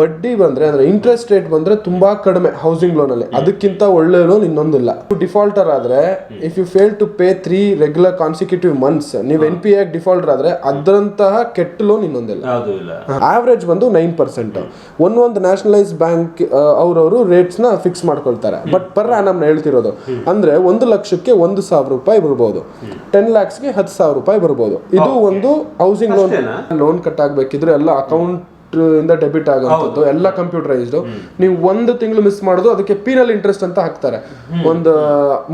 ಬಡ್ಡಿ ಬಂದ್ರೆ ಅಂದ್ರೆ ಇಂಟ್ರೆಸ್ಟ್ ರೇಟ್ ಬಂದ್ರೆ ತುಂಬಾ ಕಡಿಮೆ ಹೌಸಿಂಗ್ ಲೋನ್ ಅಲ್ಲಿ. ಅದಕ್ಕಿಂತ ಒಳ್ಳೆ ಲೋನ್ ಇನ್ನೊಂದಿಲ್ಲ. ಡಿಫಾಲ್ಟರ್ ಆದ್ರೆ if you fail to pay three regular consecutive months ನೀವು ಎನ್ ಪಿ ಆಗಿ ಡಿಫಾಲ್ಟರ್ ಆದ್ರೆ ಅದರಂತಹ ಕೆಟ್ಟ ಲೋನ್ ಇನ್ನೊಂದಿಲ್ಲ. ಆವರೇಜ್ ಬಂದು ನೈನ್ ಪರ್ಸೆಂಟ್ ಒಂದೊಂದು ಒಂದು ನ್ಯಾಷನಲೈಸ್ ಬ್ಯಾಂಕ್ ಅವರವರು ರೇಟ್ಸ್ನ ಫಿಕ್ಸ್ ಮಾಡ್ಕೊಳ್ತಾರೆ. ಬಟ್ ಪರ್ ನಮ್ನ ಹೇಳ್ತಿರೋದು ಅಂದ್ರೆ ಒಂದು ಲಕ್ಷಕ್ಕೆ ಒಂದು ಸಾವಿರ ರೂಪಾಯಿ ಬರ್ಬೋದು. ಟೆನ್ ಲ್ಯಾಕ್ಸ್ಗೆ ಹತ್ತು ಸಾವಿರ ರೂಪಾಯಿ ಬರ್ಬೋದು. ಇದು ಒಂದು ಹೌಸಿಂಗ್ ಲೋನ್ ಲೋನ್ ಕಟ್ ಆಗ್ಬೇಕಿದ್ರೆ ಎಲ್ಲ ಅಕೌಂಟ್ ಇಂದ ಡೆಬಿಟ್ ಆಗುವಂಥದ್ದು ಎಲ್ಲ ಕಂಪ್ಯೂಟರೈಸ್ಡ್. ನೀವು ಒಂದು ತಿಂಗಳು ಮಿಸ್ ಮಾಡೋದು ಅದಕ್ಕೆ ಪೀನಲ್ ಇಂಟ್ರೆಸ್ಟ್ ಅಂತ ಹಾಕ್ತಾರೆ. ಒಂದು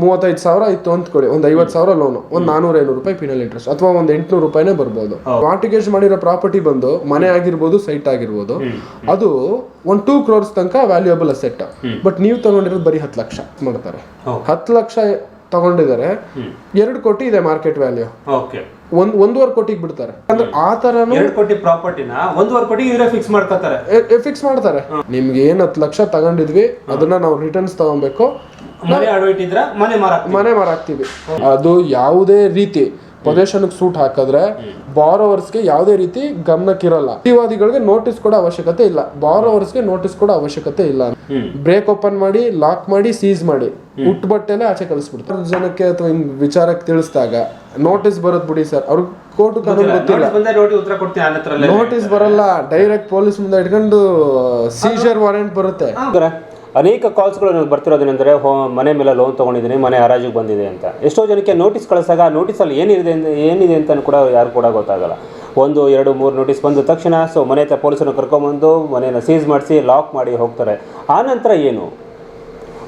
ಮೂವತ್ತೈದು ಸಾವಿರ ಇತ್ತು ಕೊಡಿ ಒಂದು ಐವತ್ತು ಸಾವಿರ ಲೋನು ಒಂದು ನಾನೂರ ಐನೂರು ರೂಪಾಯಿ ಪೀನಲ್ ಇಂಟ್ರೆಸ್ಟ್ ಅಥವಾ ಒಂದು ಎಂಟ್ನೂರು ರೂಪಾಯಿನೇ ಬರ್ಬೋದು. ಮಾರ್ಟಿಗೇಜ್ ಮಾಡಿರೋ ಪ್ರಾಪರ್ಟಿ ಬಂದು ಮನೆ ಆಗಿರ್ಬೋದು ಸೈಟ್ ಆಗಿರ್ಬೋದು ಅದು ಒಂದು ಟೂ ಕ್ರೋರ್ಸ್ ತನಕ ವ್ಯಾಲ್ಯೂಯಬಲ್ ಅಸೆಟ್. ಬಟ್ ನೀವು ತಗೊಂಡಿರೋದು ಬರೀ ಹತ್ತು ಲಕ್ಷ ಮಾಡ್ತಾರೆ. ಹತ್ತು ಲಕ್ಷ ತಗೊಂಡಿದ್ದಾರೆ ಎರಡು ಕೋಟಿ ಇದೆ ಮಾರ್ಕೆಟ್ ವ್ಯಾಲ್ಯೂ. ಓಕೆ. ಒಂದ್ ಒಂದೂವರೆ ಕೋಟಿಗೆ ಬಿಡ್ತಾರೆ. ಅಂದ್ರೆ ಆ ತರ ಎರಡು ಕೋಟಿ ಪ್ರಾಪರ್ಟಿನ? ಒಂದೂವರೆ ಕೋಟಿ ಇವರೇ ಫಿಕ್ಸ್ ಮಾಡ್ಕೋತಾರೆ. ಫಿಕ್ಸ್ ಮಾಡ್ತಾರೆ. ನಿಮ್ಗೆ ಏನ್ ಹತ್ತು ಲಕ್ಷ ತಗೊಂಡಿದ್ವಿ ಅದನ್ನ ನಾವು ರಿಟರ್ನ್ಸ್ ತಗೊಬೇಕು. ಮನೆ ಅಡವಿಟ್ಟಿದ್ರ ಮನೆ ಮನೆ ಮಾರಾಕ್ತಿವಿ. ಅದು ಯಾವುದೇ ರೀತಿ. ಪೊಸಿಷನ್ ಸೂಟ್ ಹಾಕಿದ್ರೆ ಬಾರೋವರ್ಸ್ಗೆ ಯಾವುದೇ ರೀತಿ ಗಮನಕ್ಕಿರಲ್ಲ. ಪ್ರತಿವಾದಿಗಳಿಗೆ ನೋಟಿಸ್ ಕೊಡೋ ಅವಶ್ಯಕತೆ ಇಲ್ಲ. ಬಾರೋವರ್ಸ್ಗೆ ನೋಟಿಸ್ ಕೊಡೋ ಅವಶ್ಯಕತೆ ಇಲ್ಲ. ಬ್ರೇಕ್ ಓಪನ್ ಮಾಡಿ ಲಾಕ್ ಮಾಡಿ ಸೀಸ್ ಮಾಡಿ. ಉಟ್ ಬಟ್ಟೆನೆ ಆಚೆ ಕಲಿಸ್ಬಿಡ್ತಾರೆ ಜನಕ್ಕೆ ಅಥವಾ ಹಿಂಗ್ ವಿಚಾರಕ್ಕೆ ತಿಳಿಸಿದಾಗ ನೋಟಿಸ್ ಬರೋದ್ ಬಿಡಿ ಸರ್ ಅವ್ರಿಗೆ ಕೋರ್ಟ್ ಕಾನೂನು ಗೊತ್ತಿಲ್ಲ. ನೋಟಿಸ್ ಬರಲ್ಲ. ಡೈರೆಕ್ಟ್ ಪೊಲೀಸ್ ಮುಂದೆ ಇಟ್ಕೊಂಡು ಸೀಜರ್ ವಾರೆಂಟ್ ಬರುತ್ತೆ. ಅನೇಕ ಕಾಲ್ಸ್ಗಳು ನನಗೆ ಬರ್ತಿರೋದೇನೆಂದರೆ, ಹೋ, ಮನೆ ಮೇಲೆ ಲೋನ್ ತೊಗೊಂಡಿದ್ದೀನಿ, ಮನೆ ಹರಾಜಿಗೆ ಬಂದಿದೆ ಅಂತ. ಎಷ್ಟೋ ಜನಕ್ಕೆ ನೋಟಿಸ್ ಕಳಿಸಾಗ ನೋಟಿಸಲ್ಲಿ ಏನಿದೆ ಅಂತ ಏನಿದೆ ಅಂತ ಕೂಡ ಯಾರು ಕೂಡ ಗೊತ್ತಾಗಲ್ಲ. ಒಂದು, ಎರಡು, ಮೂರು ನೋಟಿಸ್ ಬಂದ ತಕ್ಷಣ ಸೊ ಮನೆ ಹತ್ರ ಪೊಲೀಸನ್ನು ಕರ್ಕೊಂಬಂದು ಮನೆಯನ್ನು ಸೀಸ್ ಮಾಡಿಸಿ ಲಾಕ್ ಮಾಡಿ ಹೋಗ್ತಾರೆ. ಆ ನಂತರ ಏನು?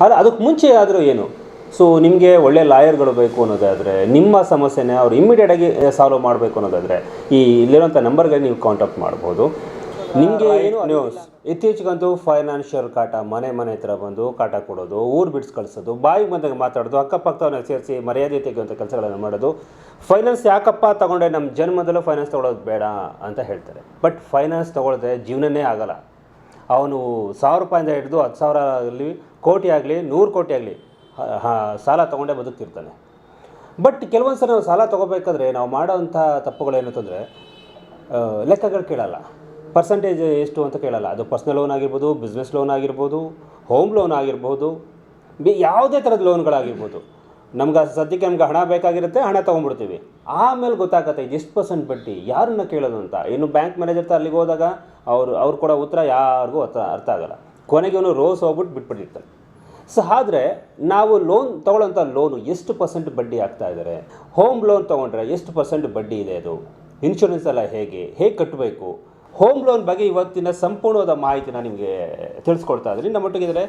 ಅದು, ಅದಕ್ಕೆ ಮುಂಚೆ ಆದರೂ ಏನು? ಸೊ ನಿಮಗೆ ಒಳ್ಳೆ ಲಾಯರ್ಗಳು ಬೇಕು ಅನ್ನೋದಾದರೆ, ನಿಮ್ಮ ಸಮಸ್ಯೆನ ಅವರು ಇಮ್ಮಿಡಿಯೇಟಾಗಿ ಸಾಲ್ವ್ ಮಾಡಬೇಕು ಅನ್ನೋದಾದರೆ, ಈ ಇಲ್ಲಿರೋಂಥ ನಂಬರ್ಗೆ ನೀವು ಕಾಂಟ್ಯಾಕ್ಟ್ ಮಾಡ್ಬೋದು. ನಿಮಗೆ ಏನು ನ್ಯೂಸ್ ಇತ್ತೀಚೆಗಂತೂ ಫೈನಾನ್ಷಿಯಲ್ ಕಾಟ ಮನೆ ಮನೆ ಹತ್ರ ಬಂದು ಕಾಟ ಕೊಡೋದು ಊರು ಬಿಡ್ಸ್ ಕಳಿಸೋದು ಬಾಯಿಗೆ ಬಂದಾಗ ಮಾತಾಡೋದು ಅಕ್ಕಪಕ್ಕವನ್ನ ಸೇರಿಸಿ ಮರ್ಯಾದೆ ತೆಗೆಯುವಂಥ ಕೆಲಸಗಳನ್ನು ಮಾಡೋದು. ಫೈನಾನ್ಸ್ ಯಾಕಪ್ಪ ತಗೊಂಡೆ ನಮ್ಮ ಜನ್ಮದಲ್ಲೂ ಫೈನಾನ್ಸ್ ತೊಗೊಳೋದು ಬೇಡ ಅಂತ ಹೇಳ್ತಾರೆ. ಬಟ್ ಫೈನಾನ್ಸ್ ತೊಗೊಳದೆ ಜೀವನನೇ ಆಗಲ್ಲ. ಅವನು ಸಾವಿರ ರೂಪಾಯಿಂದ ಹಿಡಿದು ಹತ್ತು ಸಾವಿರ ಆಗಲಿ ಕೋಟಿ ಆಗಲಿ ನೂರು ಕೋಟಿ ಆಗಲಿ ಸಾಲ ತೊಗೊಂಡೇ ಬದುಕ್ತಿರ್ತಾನೆ. ಬಟ್ ಕೆಲವೊಂದು ಸಲ ನಾವು ಸಾಲ ತೊಗೋಬೇಕಾದ್ರೆ ನಾವು ಮಾಡೋವಂಥ ತಪ್ಪುಗಳೇನಂತಂದರೆ ಲೆಕ್ಕಗಳು ಕೇಳಲ್ಲ. ಪರ್ಸಂಟೇಜ್ ಎಷ್ಟು ಅಂತ ಕೇಳಲ್ಲ. ಅದು ಪರ್ಸ್ನಲ್ ಲೋನ್ ಆಗಿರ್ಬೋದು ಬಿಸ್ನೆಸ್ ಲೋನ್ ಆಗಿರ್ಬೋದು ಹೋಮ್ ಲೋನ್ ಆಗಿರ್ಬೋದು, ಬಿ ಯಾವುದೇ ಥರದ ಲೋನ್ಗಳಾಗಿರ್ಬೋದು ನಮ್ಗೆ ಸದ್ಯಕ್ಕೆ ನಮ್ಗೆ ಹಣ ಬೇಕಾಗಿರುತ್ತೆ, ಹಣ ತೊಗೊಂಡ್ಬಿಡ್ತೀವಿ. ಆಮೇಲೆ ಗೊತ್ತಾಗತ್ತೆ ಇದು ಎಷ್ಟು ಪರ್ಸೆಂಟ್ ಬಡ್ಡಿ, ಯಾರನ್ನ ಕೇಳೋದು ಅಂತ. ಇನ್ನು ಬ್ಯಾಂಕ್ ಮ್ಯಾನೇಜರ್ ಅಲ್ಲಿಗೆ ಹೋದಾಗ ಅವರು, ಅವ್ರು ಕೊಡೋ ಉತ್ತರ ಯಾರಿಗೂ ಅರ್ಥ ಅರ್ಥ ಆಗಲ್ಲ. ಕೊನೆಗೆ ಅವನು ರೋಸ್ ಹೋಗ್ಬಿಟ್ಟು ಬಿಟ್ಬಿಟ್ಟಿರ್ತಾನೆ. ಸೊ ಆದರೆ ನಾವು ಲೋನ್ ತೊಗೊಳ್ಳೋಂಥ ಲೋನು ಎಷ್ಟು ಪರ್ಸೆಂಟ್ ಬಡ್ಡಿ ಆಗ್ತಾ ಇದ್ದಾರೆ ಹೋಮ್ ಲೋನ್ ತೊಗೊಂಡ್ರೆ ಎಷ್ಟು ಪರ್ಸೆಂಟ್ ಬಡ್ಡಿ ಇದೆ ಅದು? ಇನ್ಶೂರೆನ್ಸ್ ಎಲ್ಲ ಹೇಗೆ? ಹೇಗೆ ಕಟ್ಟಬೇಕು ಹೋಮ್ ಲೋನ್ ಬಗ್ಗೆ ಇವತ್ತಿನ ಸಂಪೂರ್ಣವಾದ ಮಾಹಿತಿನ ನಿಮಗೆ ತಿಳಿಸ್ಕೊಡ್ತಾ ಇದ್ರಿ ನಮ್ಮ ಇದ್ದಾರೆ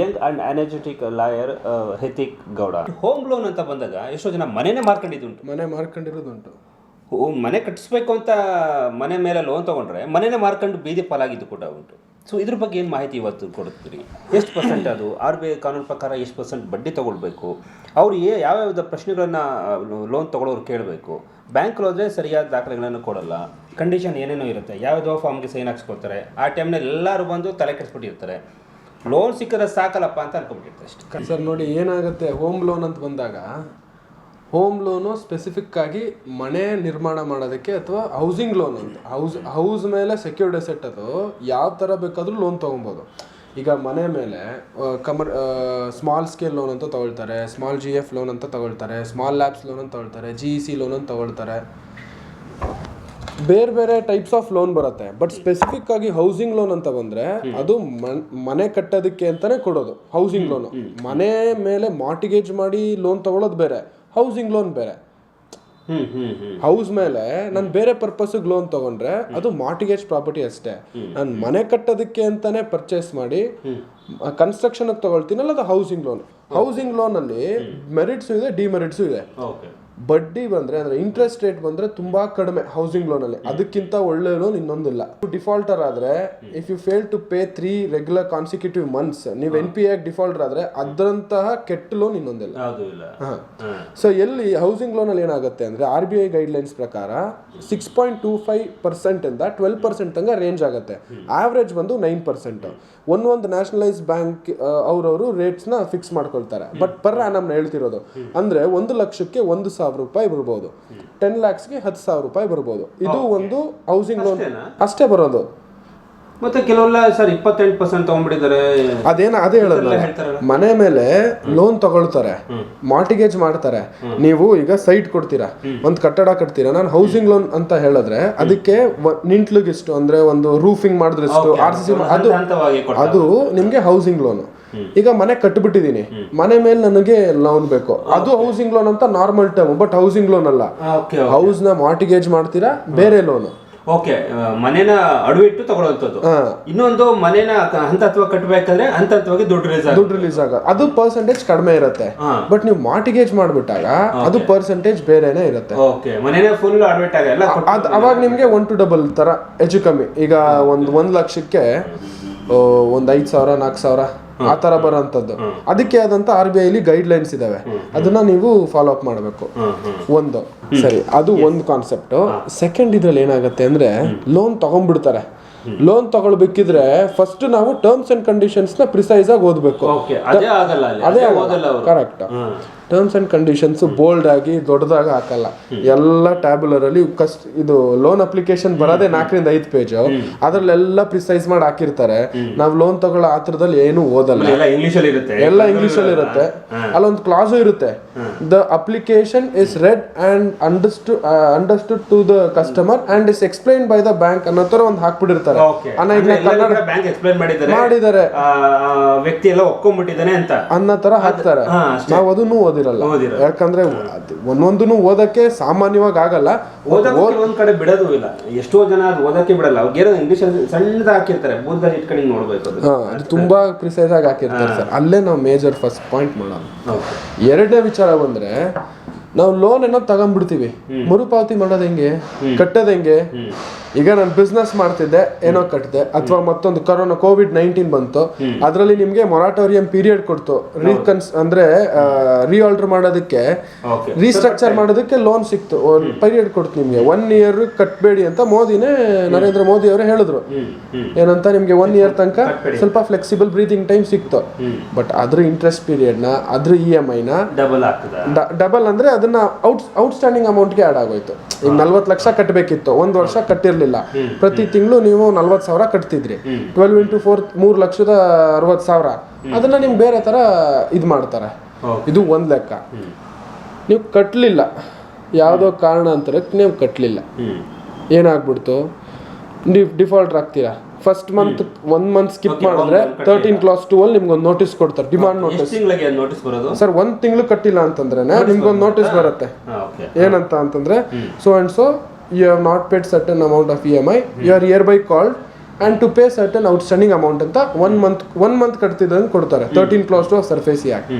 young and energetic lawyer Hethik Gowda. Home loan ಅಂತ ಬಂದಾಗ ಎಷ್ಟೋ ಜನ ಮನೆನೇ ಮಾರ್ಕೊಂಡಿದ್ದುಂಟು. ಮನೆ ಮಾರ್ಕೊಂಡಿರೋದುಂಟು. ಮನೆ ಕಟ್ಟಿಸ್ಬೇಕು ಅಂತ ಮನೆ ಮೇಲೆ ಲೋನ್ ತೊಗೊಂಡ್ರೆ ಮನೆನೇ ಮಾರ್ಕೊಂಡು ಬೀದಿ ಪಾಲಾಗಿದ್ದು ಕೂಡ ಉಂಟು. ಸೊ ಇದ್ರ ಬಗ್ಗೆ ಏನು ಮಾಹಿತಿ ಇವತ್ತು ಕೊಡ್ತೀರಿ ಎಷ್ಟು ಪರ್ಸೆಂಟ್ ಅದು? ಆರ್ ಬಿ ಐ ಕಾನೂನು ಪ್ರಕಾರ ಎಷ್ಟು ಪರ್ಸೆಂಟ್ ಬಡ್ಡಿ ತೊಗೊಳ್ಬೇಕು? ಅವ್ರು ಏ ಯಾವ್ಯಾವ ಪ್ರಶ್ನೆಗಳನ್ನು ಲೋನ್ ತೊಗೊಳೋರು ಕೇಳಬೇಕು? ಬ್ಯಾಂಕ್ ಹೋದರೆ ಸರಿಯಾದ ದಾಖಲೆಗಳನ್ನು ಕೊಡಲ್ಲ. ಕಂಡೀಷನ್ ಏನೇನೋ ಇರುತ್ತೆ. ಯಾವುದೋ ಫಾರ್ಮ್ಗೆ ಸೈನ್ ಹಾಕ್ಸ್ಕೊಳ್ತಾರೆ ಆ ಟೈಮ್ನಲ್ಲಿ ಎಲ್ಲರೂ ಬಂದು ತಲೆ ಕೆಡಿಸ್ಬಿಟ್ಟಿರ್ತಾರೆ. ಲೋನ್ ಸಿಕ್ಕರೆ ಸಾಕಲ್ಲಪ್ಪ ಅಂತ ಅನ್ಕೊಂಡ್ಬಿಟ್ಟಿರ್ತಾರೆ ಅಷ್ಟೇ. ಸರ್, ನೋಡಿ ಏನಾಗುತ್ತೆ ಹೋಮ್ ಲೋನ್ ಅಂತ ಬಂದಾಗ ಹೋಮ್ ಲೋನು ಸ್ಪೆಸಿಫಿಕ್ ಆಗಿ ಮನೆ ನಿರ್ಮಾಣ ಮಾಡೋದಕ್ಕೆ ಅಥವಾ ಹೌಸಿಂಗ್ ಲೋನ್ ಅಂತ. ಹೌಸ್ ಹೌಸ್ ಮೇಲೆ ಸೆಕ್ಯೂರ್ಡ್ ಅಸೆಟ್ ಅದು, ಯಾವ ಥರ ಬೇಕಾದರೂ ಲೋನ್ ತೊಗೊಬೋದು. ಈಗ ಮನೆ ಮೇಲೆ ಕಮರ್ ಸ್ಮಾಲ್ ಸ್ಕೇಲ್ ಲೋನ್ ಅಂತ ತೊಗೊಳ್ತಾರೆ ಸ್ಮಾಲ್ ಜಿ ಎಫ್ ಲೋನ್ ಅಂತ ತೊಗೊಳ್ತಾರೆ ಸ್ಮಾಲ್ ಲ್ಯಾಬ್ಸ್ ಲೋನ್ ಅಂತ ತೊಗೊಳ್ತಾರೆ ಜಿ ಇ ಸಿ ಲೋನ್ ಅಂತ ತಗೊಳ್ತಾರೆ. ಬೇರೆ ಬೇರೆ ಟೈಪ್ಸ್ ಆಫ್ ಲೋನ್ ಬರುತ್ತೆ. ಬಟ್ ಸ್ಪೆಸಿಫಿಕ್ ಆಗಿ ಹೌಸಿಂಗ್ ಲೋನ್ ಅಂತ ಬಂದ್ರೆ ಅದು ಮನೆ ಕಟ್ಟೋದಕ್ಕೆ ಅಂತಾನೆ ಕೊಡೋದು. ಹೌಸಿಂಗ್ ಲೋನ್ ಮನೆ ಮೇಲೆ ಮಾರ್ಟಿಗೇಜ್ ಮಾಡಿ ಲೋನ್ ತಗೊಳ್ಳೋದು ಬೇರೆ. ಹೌಸಿಂಗ್ ಲೋನ್ ಬೇರೆ. ಹೌಸ್ ಮೇಲೆ ನಾನು ಬೇರೆ ಪರ್ಪಸ್ಗೆ ಲೋನ್ ತಗೊಂಡ್ರೆ ಅದು ಮಾರ್ಟಿಗೇಜ್ ಪ್ರಾಪರ್ಟಿ ಅಷ್ಟೇ. ನಾನು ಮನೆ ಕಟ್ಟೋದಕ್ಕೆ ಅಂತಾನೆ ಪರ್ಚೇಸ್ ಮಾಡಿ ಕನ್ಸ್ಟ್ರಕ್ಷನ್ ತಗೊಳ್ತೀನಲ್ಲ ಅದು ಹೌಸಿಂಗ್ ಲೋನ್ ಹೌಸಿಂಗ್ ಲೋನ್ ಅಲ್ಲಿ ಮೆರಿಟ್ಸು ಇದೆ ಡಿಮೆರಿಟ್ಸ್ ಇದೆ. ಬಡ್ಡಿ ಬಂದ್ರೆ ಅಂದ್ರೆ ಇಂಟ್ರೆಸ್ಟ್ ರೇಟ್ ಬಂದ್ರೆ ತುಂಬಾ ಕಡಿಮೆ ಹೌಸಿಂಗ್ ಲೋನ್ ಅಲ್ಲಿ. ಅದಕ್ಕಿಂತ ಒಳ್ಳೆ ಲೋನ್ ಇನ್ನೊಂದಿಲ್ಲ. ಡಿಫಾಲ್ಟರ್ ಆದ್ರೆ if you fail to pay three regular consecutive months ನೀವು ಎನ್ ಪಿ ಆಗಿ ಡಿಫಾಲ್ಟರ್ ಆದ್ರೆ ಅದರಂತಹ ಕೆಟ್ಟ ಲೋನ್ ಇನ್ನೊಂದಿಲ್ಲ. ಹಾ. ಸೊ ಎಲ್ಲಿ ಹೌಸಿಂಗ್ ಲೋನ್ ಅಲ್ಲಿ ಏನಾಗುತ್ತೆ ಅಂದ್ರೆ ಆರ್ ಬಿ ಐ ಗೈಡ್ಲೈನ್ಸ್ ಪ್ರಕಾರ six point two five percent ಇಂದ ಟ್ವೆಲ್ ಪರ್ಸೆಂಟ್ ತಂಗ ರೇಂಜ್ ಆಗುತ್ತೆ. ಆವ್ರೇಜ್ ಬಂದು ನೈನ್ ಪರ್ಸೆಂಟ್ ಒಂದೊಂದು ನ್ಯಾಷನಲೈಸ್ ಬ್ಯಾಂಕ್ ಅವರವರು ರೇಟ್ಸ್ನ ಫಿಕ್ಸ್ ಮಾಡ್ಕೊಳ್ತಾರೆ. ಬಟ್ ಪರ್ ನಮ್ನ ಹೇಳ್ತಿರೋದು. ಅಂದ್ರೆ ಒಂದು ಲಕ್ಷಕ್ಕೆ ಒಂದು ಸಾವಿರ ರೂಪಾಯಿ ಬರ್ಬೋದು. ಟೆನ್ ಲ್ಯಾಕ್ಸ್ಗೆ ಹತ್ತು ಸಾವಿರ ರೂಪಾಯಿ ಬರ್ಬೋದು. ಇದು ಒಂದು ಹೌಸಿಂಗ್ ಲೋನ್ ಅಷ್ಟೇ ಬರೋದು. ಮತ್ತೆ ಕೆಲವೆಲ್ಲ ಸರ್ ಇಪ್ಪತ್ತೆಂಟು ಪರ್ಸೆಂಟ್ ತಗೊಂಡ್ಬಿಟ್ಟಿದ್ದಾರೆ. ಅದೇನ ಅದೇ ಹೇಳೋದು ಮನೆ ಮೇಲೆ ಲೋನ್ ತಗೊಳ್ತಾರೆ. ಮಾರ್ಟಿಗೇಜ್ ಮಾಡ್ತಾರೆ. ನೀವು ಈಗ ಸೈಟ್ ಕೊಡ್ತೀರಾ? ಒಂದು ಕಟ್ಟಡ ಕಟ್ತೀರಾ? ನಾನು ಹೌಸಿಂಗ್ ಲೋನ್ ಅಂತ ಹೇಳಿದ್ರೆ ಅದಕ್ಕೆ ನಿಂಟ್ಲಿಗಿಷ್ಟು ಅಂದ್ರೆ ಒಂದು ರೂಫಿಂಗ್ ಮಾಡಿದ್ರೆ ಇಷ್ಟು ಆರ್ ಸಿ ಸಿ ಅದು ಅದು ನಿಮ್ಗೆ ಹೌಸಿಂಗ್ ಲೋನ್ ಈಗ ಮನೆ ಕಟ್ಬಿಟ್ಟಿದೀನಿ. ಮನೆ ಮೇಲೆ ನನಗೆ ಲೋನ್ ಬೇಕು. ಅದು ಹೌಸಿಂಗ್ ಲೋನ್ ಅಂತ normal term but housing loan ಅಲ್ಲ. ಓಕೆ ಹೌಸ್ನ ಮಾರ್ಟಿಗೇಜ್ ಮಾಡ್ತೀರಾ? ಬೇರೆ ಲೋನ್ ಓಕೆ ಮನೇನ ಅಡವಿಟ್ಟು ತಗೊಳ್ಳೋಂಥದ್ದು ಇನ್ನೊಂದು ಮನೇನ ಹಂತತ್ವ ಹಂತ ಕಟ್ಟಬೇಕಾದ್ರೆ ಹಂತ ಹಂತವಾಗಿ ದುಡ್ಡು ರಿಲೀಸ್ ದುಡ್ಡು ರಿಲೀಸ್ ಆಗ ಅದು ಪರ್ಸೆಂಟೇಜ್ ಕಡಿಮೆ ಇರುತ್ತೆ. ಬಟ್ ನೀವು ಮಾರ್ಟಿಗೇಜ್ ಮಾಡ್ಬಿಟ್ಟಾಗ ಅದು ಪರ್ಸೆಂಟೇಜ್ ಬೇರೆನೇ ಇರುತ್ತೆ. ಓಕೆ ಮನೆನೇ ಫುಲ್ ಅಡ್ವೈಟ್ ಆಗಲ್ಲ ಕೊಟ್ಟು- ಅವಾಗ ನಿಮಗೆ ಒನ್ ಟು ಡಬಲ್ ತರ ಹೆಚ್ಚು ಕಮ್ಮಿ. ಈಗ ಒಂದ್ ಒಂದ್ ಲಕ್ಷಕ್ಕೆ ಒಂದು ಒಂದ್ ಐದ್ ಸಾವಿರ ನಾಲ್ಕು ಸಾವಿರ ಆ ತರ ಬರೋಂಥದ್ದು ಅದಕ್ಕೆ ಆದಂತ ಆರ್ ಬಿ ಐಲಿ ಗೈಡ್ ಲೈನ್ಸ್ ಇದಾವೆ ಅದನ್ನ ನೀವು ಫಾಲೋ ಅಪ್ ಮಾಡಬೇಕು. ಒಂದು. ಸರಿ ಅದು ಒಂದು ಕಾನ್ಸೆಪ್ಟ್ ಸೆಕೆಂಡ್ ಇದ್ರಲ್ಲಿ ಏನಾಗುತ್ತೆ ಅಂದ್ರೆ ಲೋನ್ ತಗೊಂಡ್ಬಿಡ್ತಾರೆ. ಲೋನ್ ತಗೊಳ್ಬೇಕಿದ್ರೆ ಫಸ್ಟ್ ನಾವು ಟರ್ಮ್ಸ್ ಅಂಡ್ ಕಂಡೀಷನ್ಸ್ನ ಪ್ರಿಸೈಸ್ ಆಗಿ ಓದಬೇಕು. Correct terms and conditions bold ಆಗಿ ದೊಡ್ಡದಾಗ ಹಾಕಲ್ಲ. ಎಲ್ಲ ಟ್ಯಾಬ್ಯುಲರ್ ಅಲ್ಲಿ ಕಸ್ಟ್ ಇದು ಲೋನ್ ಅಪ್ಲಿಕೇಶನ್ ಬರೋದೇ ನಾಲ್ಕರಿಂದ ಐದು ಪೇಜು ಅದ್ರಲ್ಲೆಲ್ಲ ಪ್ರಿಸೈಸ್ ಮಾಡಿ ಹಾಕಿರ್ತಾರೆ. ನಾವು ಲೋನ್ ತಗೊಳ್ಳೋ ಆತ್ರದಲ್ಲಿ ಏನು ಓದಲ್ಲ. ಎಲ್ಲ ಇಂಗ್ಲಿಷ್ ಅಲ್ಲಿ ಇರುತ್ತೆ. ಅಲ್ಲೊಂದು ಕ್ಲಾಸು ಇರುತ್ತೆ. The application is read and understood understood to the customer and is explain by the bank ಅನ್ನೋ ತರ ಒಂದು ಹಾಕ್ಬಿಟ್ಟಿರ್ತಾರೆ. ಅನ್ನ ಇದನ್ನ ಕನ್ನಡ ಬ್ಯಾಂಕ್ ಎಕ್ಸ್ಪ್ಲೈನ್ ಮಾಡಿದ್ದಾರೆ. ವ್ಯಕ್ತಿ ಎಲ್ಲ ಒಪ್ಕೊಂಡ್ಬಿಟ್ಟಿದ್ದಾನೆ ಅಂತ. ಅನ್ನೋ ತರ ಹಾಕ್ತಾರೆ. ನಾವು ಅದನ್ನು ಓದಿರಲ್ಲ ಓದಿರಲ್ಲ. ಯಾಕಂದ್ರೆ ಒಂದೊಂದು ಒಂದೊಂದನ್ನು ಓದಕ್ಕೆ ಸಾಮಾನ್ಯವಾಗಿ ಆಗಲ್ಲ. ಒಂದ್ ಕಡೆ ಬಿಡೋದು ಇಲ್ಲ. ಎಷ್ಟೋ ಜನ ಅದು ಓದಕ್ಕೆ ಬಿಡಲ್ಲ. ಅವ್ರಿಗೆ ಇಂಗ್ಲಿಷ್ ಸಣ್ಣದ ಹಾಕಿರ್ತಾರೆ. ಬೂದ್ದಲ್ಲಿ ಇಟ್ಕೊಂಡು ನೋಡ್ಬೇಕು ಅದು. ತುಂಬಾ ಪ್ರಿಸೈಸ್ ಆಗಿ ಹಾಕಿರ್ತಾರೆ ಸರ್. ಅಲ್ಲೇ ನಾವು ಮೇಜರ್ ಫಸ್ಟ್ ಪಾಯಿಂಟ್ ಮಾಡೋಣ. ಎರಡನೇ ವಿಚಾರ ಬಂದ್ರೆ ನಾವು ಲೋನ್ ಏನೋ ತಗೊಂಡ್ಬಿಡ್ತೀವಿ. ಮರುಪಾವತಿ ಮಾಡೋದು ಹೆಂಗೆ? ಕಟ್ಟೋದು ಹೆಂಗೆ? ಈಗ ನಾನು ಬಿಸ್ನೆಸ್ ಮಾಡ್ತಿದ್ದೆ ಏನೋ ಕಟ್ಟಿದೆ ಅಥವಾ ಮತ್ತೊಂದು ಕರೋನಾ ಕೋವಿಡ್ ನೈನ್ಟೀನ್ ಬಂತು. ಅದರಲ್ಲಿ ನಿಮಗೆ ಮೊರಾಟೋರಿಯಂ ಪೀರಿಯಡ್ ಕೊಡ್ತು. ರೀಕನ್ಸ್ ಅಂದ್ರೆ ರಿಆಲ್ಟರ್ ಮಾಡೋದಕ್ಕೆ ರೀಸ್ಟ್ರಕ್ಚರ್ ಮಾಡೋದಕ್ಕೆ ಲೋನ್ ಸಿಕ್ತು. ಒಂದು ಪೀರಿಯಡ್ ಕೊಡ್ತು ನಿಮಗೆ. ಒನ್ ಇಯರ್ ಕಟ್ಟಬೇಡಿ ಅಂತ ಮೋದಿನೇ ನರೇಂದ್ರ ಮೋದಿ ಅವರೇ ಹೇಳಿದ್ರು. ಏನಂತ ನಿಮಗೆ ಒನ್ ಇಯರ್ ತನಕ ಸ್ವಲ್ಪ ಫ್ಲೆಕ್ಸಿಬಲ್ ಬ್ರೀತಿಂಗ್ ಟೈಮ್ ಸಿಕ್ತು. ಬಟ್ ಅದ್ರ ಇಂಟ್ರೆಸ್ಟ್ ಪೀರಿಯಡ್ನ ಅದ್ರ ಇ ಎಂ ಐನ ಡಬಲ್ ಅಂದ್ರೆ ಅದನ್ನ ಔಟ್ ಔಟ್ಸ್ಟ್ಯಾಂಡಿಂಗ್ ಅಮೌಂಟ್ಗೆ ಆಡ್ ಆಗೋಯ್ತು. ಈಗ ನಲ್ವತ್ತು ಲಕ್ಷ ಕಟ್ಟಬೇಕಿತ್ತು ಒಂದು ವರ್ಷ ಕಟ್ಟಿರ್ಲಿಲ್ಲ. ಪ್ರತಿ ತಿಂಗಳು ನೀವು ನಲ್ವತ್ತು ಸಾವಿರ ಕಟ್ತಿದ್ರಿ. ಟ್ವೆಲ್ವ್ ಇಂಟು ಫೋರ್ ಮೂರು ಲಕ್ಷದ ಅರವತ್ತು ಸಾವಿರ. ಅದನ್ನ ನಿಮ್ಗೆ ಬೇರೆ ತರ ಇದು ಮಾಡ್ತಾರೆ. ಇದು ಒಂದು ಲೆಕ್ಕ. ನೀವು ಕಟ್ಟಲಿಲ್ಲ ಯಾವುದೋ ಕಾರಣಾಂತರಕ್ಕೆ ನೀವು ಕಟ್ಟಲಿಲ್ಲ ಏನಾಗ್ಬಿಡ್ತು? ನೀವು ಡಿಫಾಲ್ಟರ್ ಆಗ್ತೀರಾ first month one month skip ಮಾಡಿದ್ರೆ ತರ್ಟೀನ್ ಕ್ಲಾಸ್ ಟೂ ಅಲ್ಲಿ ನಿಮ್ಗೊಂದು ನೋಟಿಸ್ ಕೊಡ್ತಾರೆ ಡಿಮಾಂಡ್ ನೋಟಿಸ್ ಸರ್ ಒಂದ್ ತಿಂಗಳು ಕಟ್ಟಿಲ್ಲ ಅಂತಂದ್ರೆ ನಿಮ್ಗೊಂದು ನೋಟಿಸ್ ಬರುತ್ತೆ. ಏನಂತ ಅಂತಂದ್ರೆ so and so you have certain amount of E M I you are hereby called and to pay certain outstanding amount ಅಂತ ಒನ್ ಮಂತ್ ಒನ್ ಮಂತ್ ಕಟ್ತಿದ್ದಂಗೆ ಕೊಡ್ತಾರೆ. Thirteen clause two SARFAESI act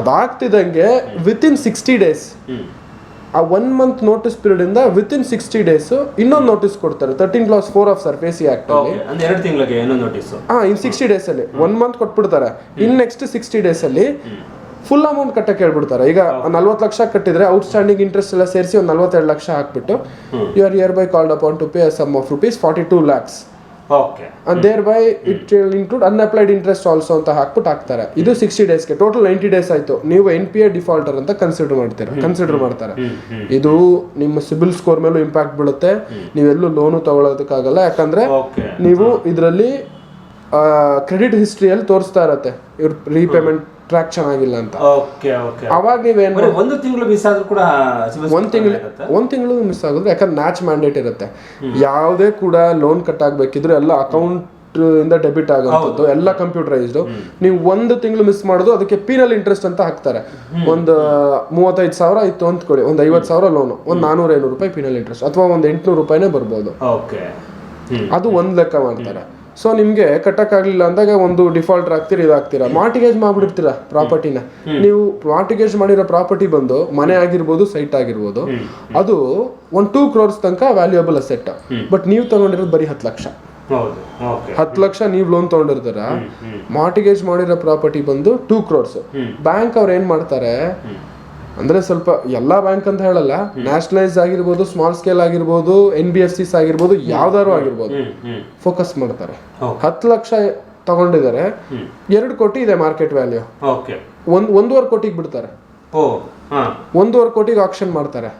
ಅದಾಗ್ತಿದ್ದಂಗೆ within sixty days ಆ one month notice period ಇಂದ within sixty days ಇನ್ನೊಂದು notice ಕೊಡ್ತಾರೆ. Thirteen clause four of SARFAESI act ಎರಡು ತಿಂಗಳಿಗೆ notice ಹಾ ಇನ್ ಸಿಕ್ಸ್ಟಿ ಡೇಸ್ ಅಲ್ಲಿ. ಒನ್ ಮಂತ್ ಕೊಟ್ಬಿಡ್ತಾರೆ. ಇನ್ ನೆಕ್ಸ್ಟ್ ಸಿಕ್ಸ್ಟಿ ಡೇಸ್ ಅಲ್ಲಿ ಫುಲ್ ಅಮೌಂಟ್ ಕಟ್ಟಕ್ಕೆ ಹೇಳ್ಬಿಡ್ತಾರೆ. ಈಗ ನಲ್ವತ್ತು ಲಕ್ಷ ಕಟ್ಟಿದ್ರೆ ಔಟ್ಸ್ಟ್ಯಾಂಡಿಂಗ್ ಇಂಟ್ರೆಸ್ಟ್ ಎಲ್ಲ ಸೇರಿಸಿ ಒಂದು ನಲ್ವತ್ತೆರಡು ಲಕ್ಷ ಹಾಕ್ಬಿಟ್ಟು you are hereby called upon to pay sum of rupees forty two lakhs thereby it include unapplied interest also ಅಂತ ಹಾಕ್ಬಿಟ್ಟು ಹಾಕ್ತಾರೆ. ಇದು ಸಿಕ್ಸ್ಟಿ ಡೇಸ್ಗೆ ಟೋಟಲ್ ನೈಂಟಿ ಡೇಸ್ ಆಯ್ತು. ನೀವು ಎನ್ ಪಿ ಎ ಡಿಫಾಲ್ಟರ್ ಅಂತ ಕನ್ಸಿಡರ್ ಮಾಡ್ತೀರಾ ಕನ್ಸಿಡರ್ ಮಾಡ್ತಾರೆ. ಇದು ನಿಮ್ಮ ಸಿಬಿಲ್ ಸ್ಕೋರ್ ಮೇಲೂ ಇಂಪ್ಯಾಕ್ಟ್ ಬೀಳುತ್ತೆ. ನೀವೆಲ್ಲೂ ಲೋನು ತಗೊಳ್ಳೋದಕ್ಕಾಗಲ್ಲ ಯಾಕಂದ್ರೆ ನೀವು ಇದರಲ್ಲಿ ಕ್ರೆಡಿಟ್ ಹಿಸ್ಟ್ರಿಯಲ್ಲಿ ತೋರಿಸ್ತಾ ಇರತ್ತೆ. ಇವ್ರ ರೀಪೇಮೆಂಟ್ ಟ್ರ್ಯಾಕ್ ಚೆನ್ನಾಗಿಲ್ಲ ಅಂತ. Okay okay. ಅವಾಗ ನೀವೇನ್ ಒಂದು ತಿಂಗಳು ಮಿಸ್ ಆದ್ರೂ ಕೂಡ ಒಂದ್ ತಿಂಗಳು? ಒಂದ್ ತಿಂಗಳು ಮಿಸ್ ಆಗೋದ್ರೆ ಯಾಕಂದ್ರೆ ಮ್ಯಾಚ್ ಮ್ಯಾಂಡೇಟ್ ಇರುತ್ತೆ. ಯಾವುದೇ ಕೂಡ ಲೋನ್ ಕಟ್ ಆಗ್ಬೇಕಿದ್ರೆ ಎಲ್ಲ ಅಕೌಂಟ್ ಇಂದ ಡೆಬಿಟ್ ಆಗುವಂಥದ್ದು ಎಲ್ಲ ಕಂಪ್ಯೂಟರೈಸ್ಡ್ ನೀವು ಒಂದು ತಿಂಗಳು ಮಿಸ್ ಮಾಡೋದು ಅದಕ್ಕೆ ಪೀನಲ್ ಇಂಟ್ರೆಸ್ಟ್ ಅಂತ ಹಾಕ್ತಾರೆ. ಒಂದು ಮೂವತ್ತೈದು ಸಾವಿರ ಇತ್ತು ಕೊಡಿ ಒಂದು ಐವತ್ತು ಸಾವಿರ ಲೋನು ಒಂದು ನಾನೂರ ಐನೂರು ರೂಪಾಯಿ ಪೀನಲ್ ಇಂಟ್ರೆಸ್ಟ್ ಅಥವಾ ಒಂದು ಎಂಟ್ನೂರು ರೂಪಾಯಿನೇ ಬರ್ಬೋದು. ಓಕೆ. ಅದು ಒಂದ್ ಲೆಕ್ಕ ಮಾಡ್ತಾರೆ. ಸೊ ನಿಮ್ಗೆ ಕಟ್ಟಕ್ಕಾಗ್ಲಿಲ್ಲ ಅಂದಾಗ ಒಂದು ಡಿಫಾಲ್ಟರ್ ಆಗ್ತೀರಾ ಇದಾಗ್ತೀರಾ? ಮಾರ್ಟಿಗೇಜ್ ಮಾಡ್ಬಿಡ್ತೀರಾ ಪ್ರಾಪರ್ಟಿನ ನೀವು ಮಾರ್ಟಿಗೇಜ್ ಮಾಡಿರೋ ಪ್ರಾಪರ್ಟಿ ಬಂದು ಮನೆ ಆಗಿರ್ಬೋದು ಸೈಟ್ ಆಗಿರ್ಬೋದು ಅದು ಒಂದು ಟೂ ಕ್ರೋರ್ಸ್ ತನಕ ವ್ಯಾಲ್ಯೂಯಬಲ್ ಅಸೆಟ್ ಬಟ್ ನೀವು ತಗೊಂಡಿರೋದು ಬರೀ ಹತ್ತು ಲಕ್ಷ. ಹತ್ತು ಲಕ್ಷ ನೀವು ಲೋನ್ ತಗೊಂಡಿರ್ತಾರ? ಮಾರ್ಟಿಗೇಜ್ ಮಾಡಿರೋ ಪ್ರಾಪರ್ಟಿ ಬಂದು ಟೂ ಕ್ರೋರ್ಸ್ ಬ್ಯಾಂಕ್ ಅವ್ರು ಏನ್ ಮಾಡ್ತಾರೆ? ಅಂದ್ರೆ ಸ್ವಲ್ಪ ಎಲ್ಲಾ ಬ್ಯಾಂಕ್ ಅಂತ ಹೇಳಲ್ಲ ನ್ಯಾಷನಲೈಸ್ ಆಗಿರ್ಬೋದು ಸ್ಮಾಲ್ ಸ್ಕೇಲ್ ಆಗಿರ್ಬೋದು ಎನ್ ಬಿ ಎಫ್ ಸಿಸ್ ಆಗಿರ್ಬೋದು ಯಾವ್ದಾರು ಆಗಿರ್ಬೋದು. ಫೋಕಸ್ ಮಾಡ್ತಾರೆ. ಹತ್ತು ಲಕ್ಷ ತಗೊಂಡಿದ್ದಾರೆ ಎರಡು ಕೋಟಿ ಇದೆ ಮಾರ್ಕೆಟ್ ವ್ಯಾಲ್ಯೂ ಒಂದ್ ಒಂದೂವರೆ ಕೋಟಿಗೆ ಬಿಡ್ತಾರೆ. ಒಂದೂವರೆ ಕೋಟಿಗೆ ಆಕ್ಷನ್ ಮಾಡ್ತಾರೆ.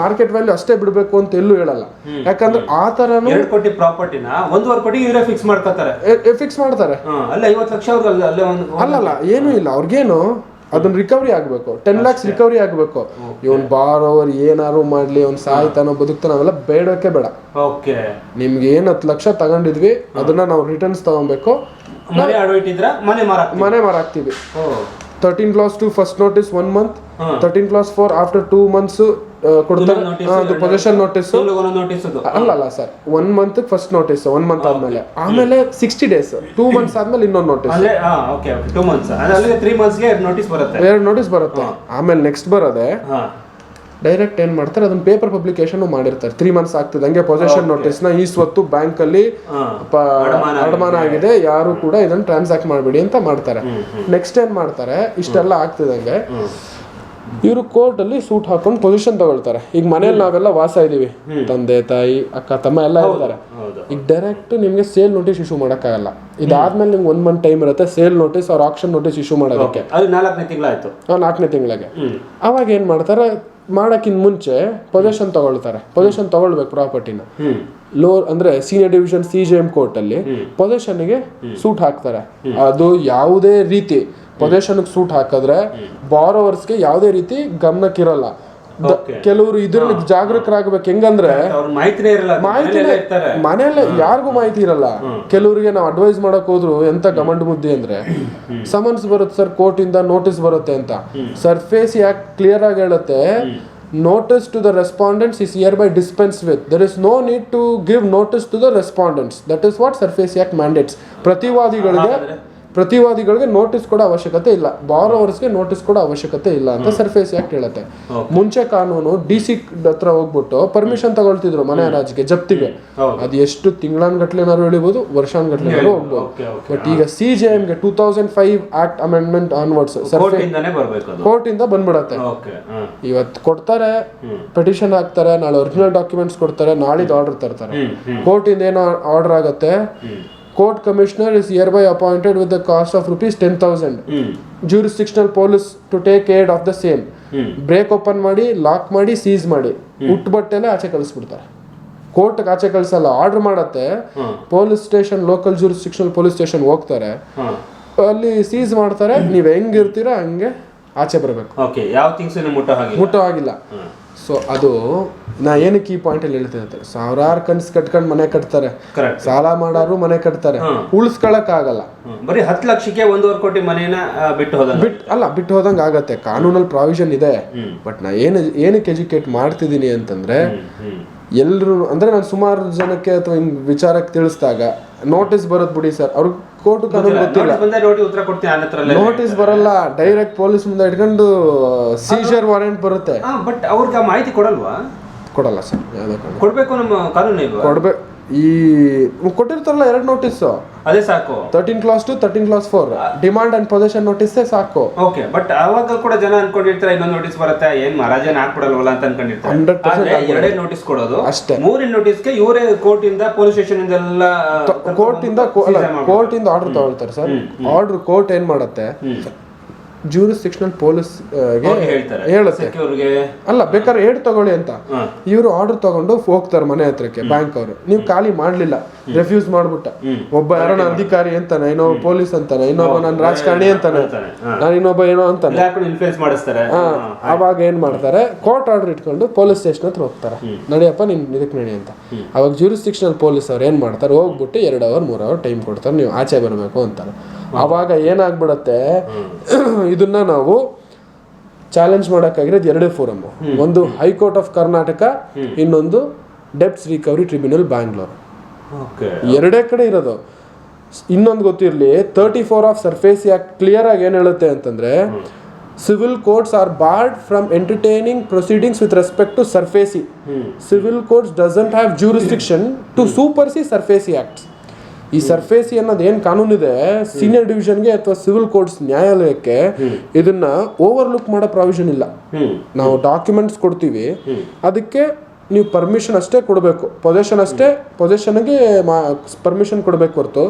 ಮಾರ್ಕೆಟ್ ವ್ಯಾಲ್ಯೂ ಅಷ್ಟೇ ಬಿಡಬೇಕು ಅಂತ ಎಲ್ಲೂ ಹೇಳಲ್ಲ. ಯಾಕಂದ್ರೆ ಆ ತರ ಎರಡು ಕೋಟಿ ಪ್ರಾಪರ್ಟಿನ ಒಂದೂವರೆ ಕೋಟಿ ಇವರೇ ಫಿಕ್ಸ್ ಮಾಡ್ಕೋತಾರೆ. ಫಿಕ್ಸ್ ಮಾಡ್ತಾರೆ. ಅಲ್ಲ ಐವತ್ತು ಲಕ್ಷ ಅಲ್ಲ ಅಲ್ಲೇ ಅಲ್ಲಲ್ಲ ಏನೂ ಇಲ್ಲ. ಅವ್ರಿಗೇನು ಅದನ್ನ ರಿಕವರಿ ಆಗಬೇಕು. ಟೆನ್ ಲ್ಯಾಕ್ಸ್ ರಿಕವರಿ ಆಗಬೇಕು. ಇವನ್ ಬಾರೋವರ್ ಏನಾರು ಮಾಡ್ಲಿ ಅವ್ನು ಸಾಯ್ತಾನೋ ಬದುಕ್ತಾನೋ ಅವೆಲ್ಲ ಬೇಡಕ್ಕೆ ಬೇಡ. ಓಕೆ ನಿಮ್ಗೆ ಏನ್ ಹತ್ತು ಲಕ್ಷ ತಗೊಂಡಿದ್ವಿ ಅದನ್ನ ನಾವು ರಿಟರ್ನ್ಸ್ ತಗೊಬೇಕು. ಮನೆ ಅಡವಿಟ್ಟಿದ್ರ ಮನೆ ಮನೆ ಮಾರಾಕ್ತೀವಿ thirteen clause two first notice one month. Thirteen clause four after two months ಕೊಡ್ತಾರೆ ಪೊಸೆಷನ್ ನೋಟಿಸ್ ಅಲ್ಲ ಅಲ್ಲ sir. One month first notice one month ಆದ್ಮೇಲೆ. ಆಮೇಲೆ ಸಿಕ್ಸ್ಟಿ ಡೇಸ್ ಟೂ ಮಂತ್ಸ್ ಆದ್ಮೇಲೆ ಇನ್ನೊಂದು ನೋಟಿಸ್ ಎರಡು ನೋಟಿಸ್ ಬರುತ್ತೆ. ಆಮೇಲೆ ನೆಕ್ಸ್ಟ್ ಬರೋದೆ ಡೈರೆಕ್ಟ್ ಏನ್ ಮಾಡ್ತಾರೆ ಅದನ್ನ ಪೇಪರ್ ಪಬ್ಲಿಕೇಶನ್ ಮಾಡಿರ್ತಾರೆ. ತ್ರೀ ಮಂತ್ಸ್ ಆಗ್ತದೆ. ಹಂಗೆ ಪೊಸಿಷನ್ ನೋಟಿಸ್ನ ಈ ಸ್ವತ್ತು ಬ್ಯಾಂಕ್ ಅಲ್ಲಿ ಅಡಮಾನ ಆಗಿದೆ. ಯಾರು ಕೂಡ ಇದನ್ನ ಟ್ರಾನ್ಸಾಕ್ಟ್ ಮಾಡಬೇಡಿ ಅಂತ ಮಾಡ್ತಾರೆ. ನೆಕ್ಸ್ಟ್ ಏನ್ ಮಾಡ್ತಾರೆ ಇಷ್ಟೆಲ್ಲ ಆಗ್ತಿದಂಗೆ. ಇವರು ಕೋರ್ಟಲ್ಲಿ ಸೂಟ್ ಹಾಕೊಂಡು ಪೊಸಿಷನ್ ತಗೊಳ್ತಾರೆ. ಈಗ ಮನೇಲಿ ನಾವೆಲ್ಲ ವಾಸ ಇದ್ದೀವಿ. ತಂದೆ ತಾಯಿ ಅಕ್ಕ ತಮ್ಮ ಎಲ್ಲ ಇರ್ತಾರೆ. ಈಗ ಡೈರೆಕ್ಟ್ ನಿಮ್ಗೆ ಸೇಲ್ ನೋಟಿಸ್ ಇಶ್ಯೂ ಮಾಡೋಕ್ಕಾಗಲ್ಲ. ಇದಾದ್ಮೇಲೆ ನಿಮ್ಗೆ ಒನ್ ಮಂತ್ ಟೈಮ್ ಇರುತ್ತೆ ಸೇಲ್ ನೋಟಿಸ್ ಅವ್ರ ಆಕ್ಷನ್ ನೋಟಿಸ್ ಇಶ್ಯೂ ಮಾಡೋದಕ್ಕೆ. ನಾಲ್ಕನೇ ತಿಂಗಳಾಯ್ತು. ಆ ನಾಲ್ಕನೇ ತಿಂಗಳಿಗೆ. ಅವಾಗ ಏನ್ ಮಾಡ್ತಾರೆ? ಮಾಡೋಕ್ಕಿಂತ ಮುಂಚೆ ಪೊಸಿಷನ್ ತಗೊಳ್ತಾರೆ. ಪೊಸಿಷನ್ ತಗೊಳ್ಬೇಕು ಪ್ರಾಪರ್ಟಿನ ಲೋರ್ ಅಂದ್ರೆ senior division C J M court ಅಲ್ಲಿ ಪೊಸಿಷನ್ಗೆ ಸೂಟ್ ಹಾಕ್ತಾರೆ. ಅದು ಯಾವುದೇ ರೀತಿ ಪೊಸಿಷನ್ ಸೂಟ್ ಹಾಕಿದ್ರೆ ಬಾರೋವರ್ಸ್ಗೆ ಯಾವುದೇ ರೀತಿ ಗಮನಕ್ಕಿರಲ್ಲ. ಕೆಲವರು ಇದ್ರಲ್ಲಿ ಜಾಗೃತರಾಗಬೇಕು ಹೆಂಗಂದ್ರೆ ಮಾಹಿತಿ ಮನೆಯಲ್ಲೇ ಯಾರಿಗೂ ಮಾಹಿತಿ ಇರಲ್ಲ. ಕೆಲವರಿಗೆ ನಾವು ಅಡ್ವೈಸ್ ಮಾಡಕ್ ಹೋದ್ರು ಎಂತ ಗಮಂಡ್ ಮುದ್ದೆ ಅಂದ್ರೆ ಸಮನ್ಸ್ ಬರುತ್ತೆ ಸರ್ ಕೋರ್ಟ್ ಇಂದ ನೋಟಿಸ್ ಬರುತ್ತೆ ಅಂತ. ಸರ್ಫೇಸ್ ಯಾಕೆ ಕ್ಲಿಯರ್ ಆಗಿ ಹೇಳುತ್ತೆ notice to the respondents is hereby dispense with there is no need to give notice to the respondents that is what SARFAESI act mandates ಪ್ರತಿವಾದಿಗಳಿಗೆ ಪ್ರತಿವಾದಿಗಳಿಗೆ ನೋಟಿಸ್ ಕೊಡೋ ಅವಶ್ಯಕತೆ ಇಲ್ಲ. ಬಾರೋವರ್ಸ್ಗೆ ನೋಟಿಸ್ ಕೊಡೋ ಅವಶ್ಯಕತೆ ಇಲ್ಲ ಅಂತ ಸರ್ಫೇಸ್ ಆಕ್ಟ್ ಹೇಳುತ್ತೆ ಮುಂಚೆ ಕಾನೂನು ಡಿ ಸಿ ಹತ್ರ ಹೋಗ್ಬಿಟ್ಟು ಪರ್ಮಿಷನ್ ತಗೊಳ್ತಿದ್ರು ಮನೆ ರಾಜಿಗೆ ಜಪ್ತಿಗೆ. ಅದು ಎಷ್ಟು ತಿಂಗಳಾನ್ಗಟ್ಲೆನಾದ್ರು ಎಳಿಬೋದು ವರ್ಷಾನ್ಗಟ್ಲೆನಾದ್ರು ಹೋಗ್ಬೋದು. ಬಟ್ ಈಗ C J ಎಮ್ಗೆ two thousand five act amendment onwards court ಇಂದ ಬಂದ್ಬಿಡತ್ತೆ. ಇವತ್ತು ಕೊಡ್ತಾರೆ ಪೆಟಿಷನ್ ಹಾಕ್ತಾರೆ ನಾಳೆ ಒರಿಜಿನಲ್ ಡಾಕ್ಯುಮೆಂಟ್ಸ್ ಕೊಡ್ತಾರೆ ನಾಳಿದ್ದು ಆರ್ಡರ್ ತರ್ತಾರೆ. ಕೋರ್ಟ್ ಇಂದ ಏನೋ ಆರ್ಡರ್ ಆಗುತ್ತೆ court commissioner is hereby appointed with the cost of rupees ten thousand jurisdictional police to take aid of the same break open ಮಾಡಿ ಲಾಕ್ ಮಾಡಿ ಸೀಸ್ ಮಾಡಿ. ಉಟ್ ಬಟ್ಟೆಲೆ ಆಚೆ ಕಳಿಸ್ಬಿಡ್ತಾರೆ. ಕೋರ್ಟ್ ಆಚೆ ಕಳಿಸಲ್ಲ ಆರ್ಡರ್ ಮಾಡತ್ತೆ. Police station local jurisdictional police station ಹೋಗ್ತಾರೆ. ಅಲ್ಲಿ ಸೀಸ್ ಮಾಡ್ತಾರೆ. ನೀವು ಹೆಂಗಿರ್ತೀರಾ ಹಂಗೆ ಆಚೆ ಬರಬೇಕು. ಓಕೆ ಯಾವ ಥಿಂಗ್ಸ್ ಮುಟ್ಟೋ ಹಾಗೆ ಮುಟ್ಟೋ ಆಗಿಲ್ಲ ಸೊ ಅದು ನಾ ಏನಕ್ಕೆ ಈ ಪಾಯಿಂಟ್ ಅಲ್ಲಿ ಹೇಳ್ತಿದ್ದೆ ಸಾವಿರಾರು ಕನ್ಸ್ ಕಟ್ಕೊಂಡು ಮನೆ ಕಟ್ತಾರೆ. ಸಾಲ ಮಾಡಾರು ಮನೆ ಕಟ್ತಾರೆ. ಹ್ಮ್. ಉಳಿಸ್ಕೊಳಕ್ ಆಗಲ್ಲ ಬರೀ ಹತ್ತು ಲಕ್ಷಕ್ಕೆ ಒಂದೂವರೆ ಕೋಟಿ ಮನೇನ ಬಿಟ್ಟು ಹೋದ ಬಿಟ್ ಅಲ್ಲ ಬಿಟ್ಟು ಹೋದಂಗೆ ಆಗತ್ತೆ ಕಾನೂನಲ್ಲಿ ಪ್ರಾವಿಷನ್ ಇದೆ ಬಟ್ ನಾ ಏನು ಏನಕ್ಕೆ ಎಜುಕೇಟ್ ಮಾಡ್ತಿದ್ದೀನಿ ಅಂತಂದ್ರೆ ಎಲ್ಲರೂ ಅಂದ್ರೆ ನಾನು ಸುಮಾರು ಜನಕ್ಕೆ ಅಥವಾ ಹಿಂಗ್ ವಿಚಾರಕ್ಕೆ ತಿಳಿಸಿದಾಗ ನೋಟಿಸ್ ಬರೋದ್ ಬಿಡಿ ಸರ್. ಅವ್ರಿಗೆ ಕೋರ್ಟ್ ಕಾನೂನು ಗೊತ್ತಿಲ್ಲ. ನೋಟಿಸ್ ಬರಲ್ಲ. ಡೈರೆಕ್ಟ್ ಪೊಲೀಸ್ ಮುಂದೆ ಇಟ್ಕೊಂಡು ಸೀಜರ್ ವಾರೆಂಟ್ ಬರುತ್ತೆ. ಬಟ್ ಅವ್ರಿಗೆ ಮಾಹಿತಿ ಕೊಡಲ್ವಾ? ಕೊಡಲ್ಲ ಸರ್ ಯಾವುದೇ ಕಾರಣ ಕೊಡ್ಬೇಕು ನಮ್ಮ ಕಾನೂನು ಇಲ್ವಾ? ಕೊಡ್ಬೇಕು ಈ ಕೊಟ್ಟಿರ್ತಾರಲ್ಲ ಎರಡು ನೋಟಿಸ್ ಅದೇ ಸಾಕು. Thirteen clause two thirteen clause four demand and possession notice ಸಾಕು. ಓಕೆ ಬಟ್ ಅವಾಗ ಕೂಡ ಜನ ಅನ್ಕೊಂಡಿರ್ತಾರೆ ಇನ್ನೊಂದು ನೋಟಿಸ್ ಬರುತ್ತೆ ಏನ್ ಮಹಾರಾಜನ ಹಾಕ್ಬಿಡಲ್ವಲ್ಲ ಅಂತ ಅನ್ಕೊಂಡಿರ್ತಾರೆ. 100% ಆದ್ರೆ ಎರಡೇ ನೋಟಿಸ್ ಕೊಡೋದು. ಅಷ್ಟೇ. ಮೂರಿನ ನೋಟಿಸ್ಗೆ ಇವರೇ ಕೋರ್ಟ್ ಇಂದ ಪೊಲೀಸ್ ಸ್ಟೇಷನ್ ಇಂದ ಎಲ್ಲ ಕೋರ್ಟ್ ಇಂದ ಕೋರ್ಟ್ ಇಂದ ಆರ್ಡರ್ ತಗೊಳ್ತಾರೆ ಸರ್. ಆರ್ಡರ್ ಕೋರ್ಟ್ ಏನ್ ಮಾಡತ್ತೆ? ಜೂರಿಸ್ಟಿಕ್ಷನಲ್ ಪೊಲೀಸ್ಗೆ ಹೇಳ್ತಾರೆ. ಹೇಳುತ್ತೆ. ಅಲ್ಲ ಬೇಕಾದ್ರೆ ಏಡ್ ತಗೊಳ್ಳಿ ಅಂತ. ಇವರು ಆರ್ಡರ್ ತಗೊಂಡು ಹೋಗ್ತಾರೆ ಮನೆ ಹತ್ರಕ್ಕೆ ಬ್ಯಾಂಕ್ ಅವರು. ನೀವು ಖಾಲಿ ಮಾಡ್ಲಿಲ್ಲ ರೆಫ್ಯೂಸ್ ಮಾಡ್ಬಿಟ್ಟ. ಒಬ್ಬ ಯಾರೋ ಅಧಿಕಾರಿ ಅಂತಾನೆ ಇನ್ನೊಬ್ಬ ಪೊಲೀಸ್ ಅಂತಾನೆ ಇನ್ನೊಬ್ಬ ನಾನು ರಾಜಕಾರಣಿ ಅಂತಾನೆ. ನಾನು ಇನ್ನೊಬ್ಬ ಏನೋ ಅಂತಾನೆ. ಅವಾಗ ಏನ್ ಮಾಡ್ತಾರೆ ಕೋರ್ಟ್ ಆರ್ಡರ್ ಇಟ್ಕೊಂಡು ಪೊಲೀಸ್ ಸ್ಟೇಷನ್ ಹತ್ರ ಹೋಗ್ತಾರೆ. ನಡಿಯಪ್ಪ ನಿನ್ ಇದಕ್ಕೆ ನಡಿ ಅಂತ. ಅವಾಗ ಜೂರಿಸ್ಟಿಕ್ಷನಲ್ ಪೊಲೀಸ್ ಅವ್ರು ಏನ್ ಮಾಡ್ತಾರೆ ಹೋಗ್ಬಿಟ್ಟು ಎರಡು ಅವರ್ ಮೂರ್ ಅವರ್ ಟೈಮ್ ಕೊಡ್ತಾರೆ ನೀವು ಆಚೆ ಬರಬೇಕು ಅಂತಾರೆ. ಅವಾಗ ಏನಾಗ್ಬಿಡತ್ತೆ? ಇದನ್ನ ನಾವು ಚಾಲೆಂಜ್ ಮಾಡೋಕ್ಕಾಗಿರೋದು ಎರಡೇ ಫೋರಮ್ ಒಂದು ಹೈಕೋರ್ಟ್ ಆಫ್ ಕರ್ನಾಟಕ ಇನ್ನೊಂದು debts recovery tribunal Bangalore okay. ಎರಡೇ ಕಡೆ ಇರೋದು. ಇನ್ನೊಂದು ಗೊತ್ತಿರಲಿ thirty four of SARFAESI act clear ಆಗಿ ಏನು ಹೇಳುತ್ತೆ ಅಂತಂದ್ರೆ civil courts are barred from entertaining proceedings with respect to SARFAESI civil courts doesn't have jurisdiction to SARFAESI SARFAESI act ಈ ಸರ್ಫೇಸಿ ಅನ್ನೋದು ಏನು ಕಾನೂನಿದೆ? ಸೀನಿಯರ್ ಡಿವಿಷನ್ಗೆ ಅಥವಾ ಸಿವಿಲ್ ಕೋರ್ಟ್ಸ್ ನ್ಯಾಯಾಲಯಕ್ಕೆ ಇದನ್ನ ಓವರ್ಲುಕ್ ಮಾಡೋ ಪ್ರಾವಿಷನ್ ಇಲ್ಲ. ನಾವು ಡಾಕ್ಯುಮೆಂಟ್ಸ್ ಕೊಡ್ತೀವಿ. ಅದಕ್ಕೆ ನೀವು ಪರ್ಮಿಷನ್ ಅಷ್ಟೇ ಕೊಡಬೇಕು. ಪೊಸೆಷನ್ ಅಷ್ಟೇ ಪೊಸೆಷನ್ಗೆ ಪರ್ಮಿಷನ್ ಕೊಡಬೇಕು ಹೊರತು.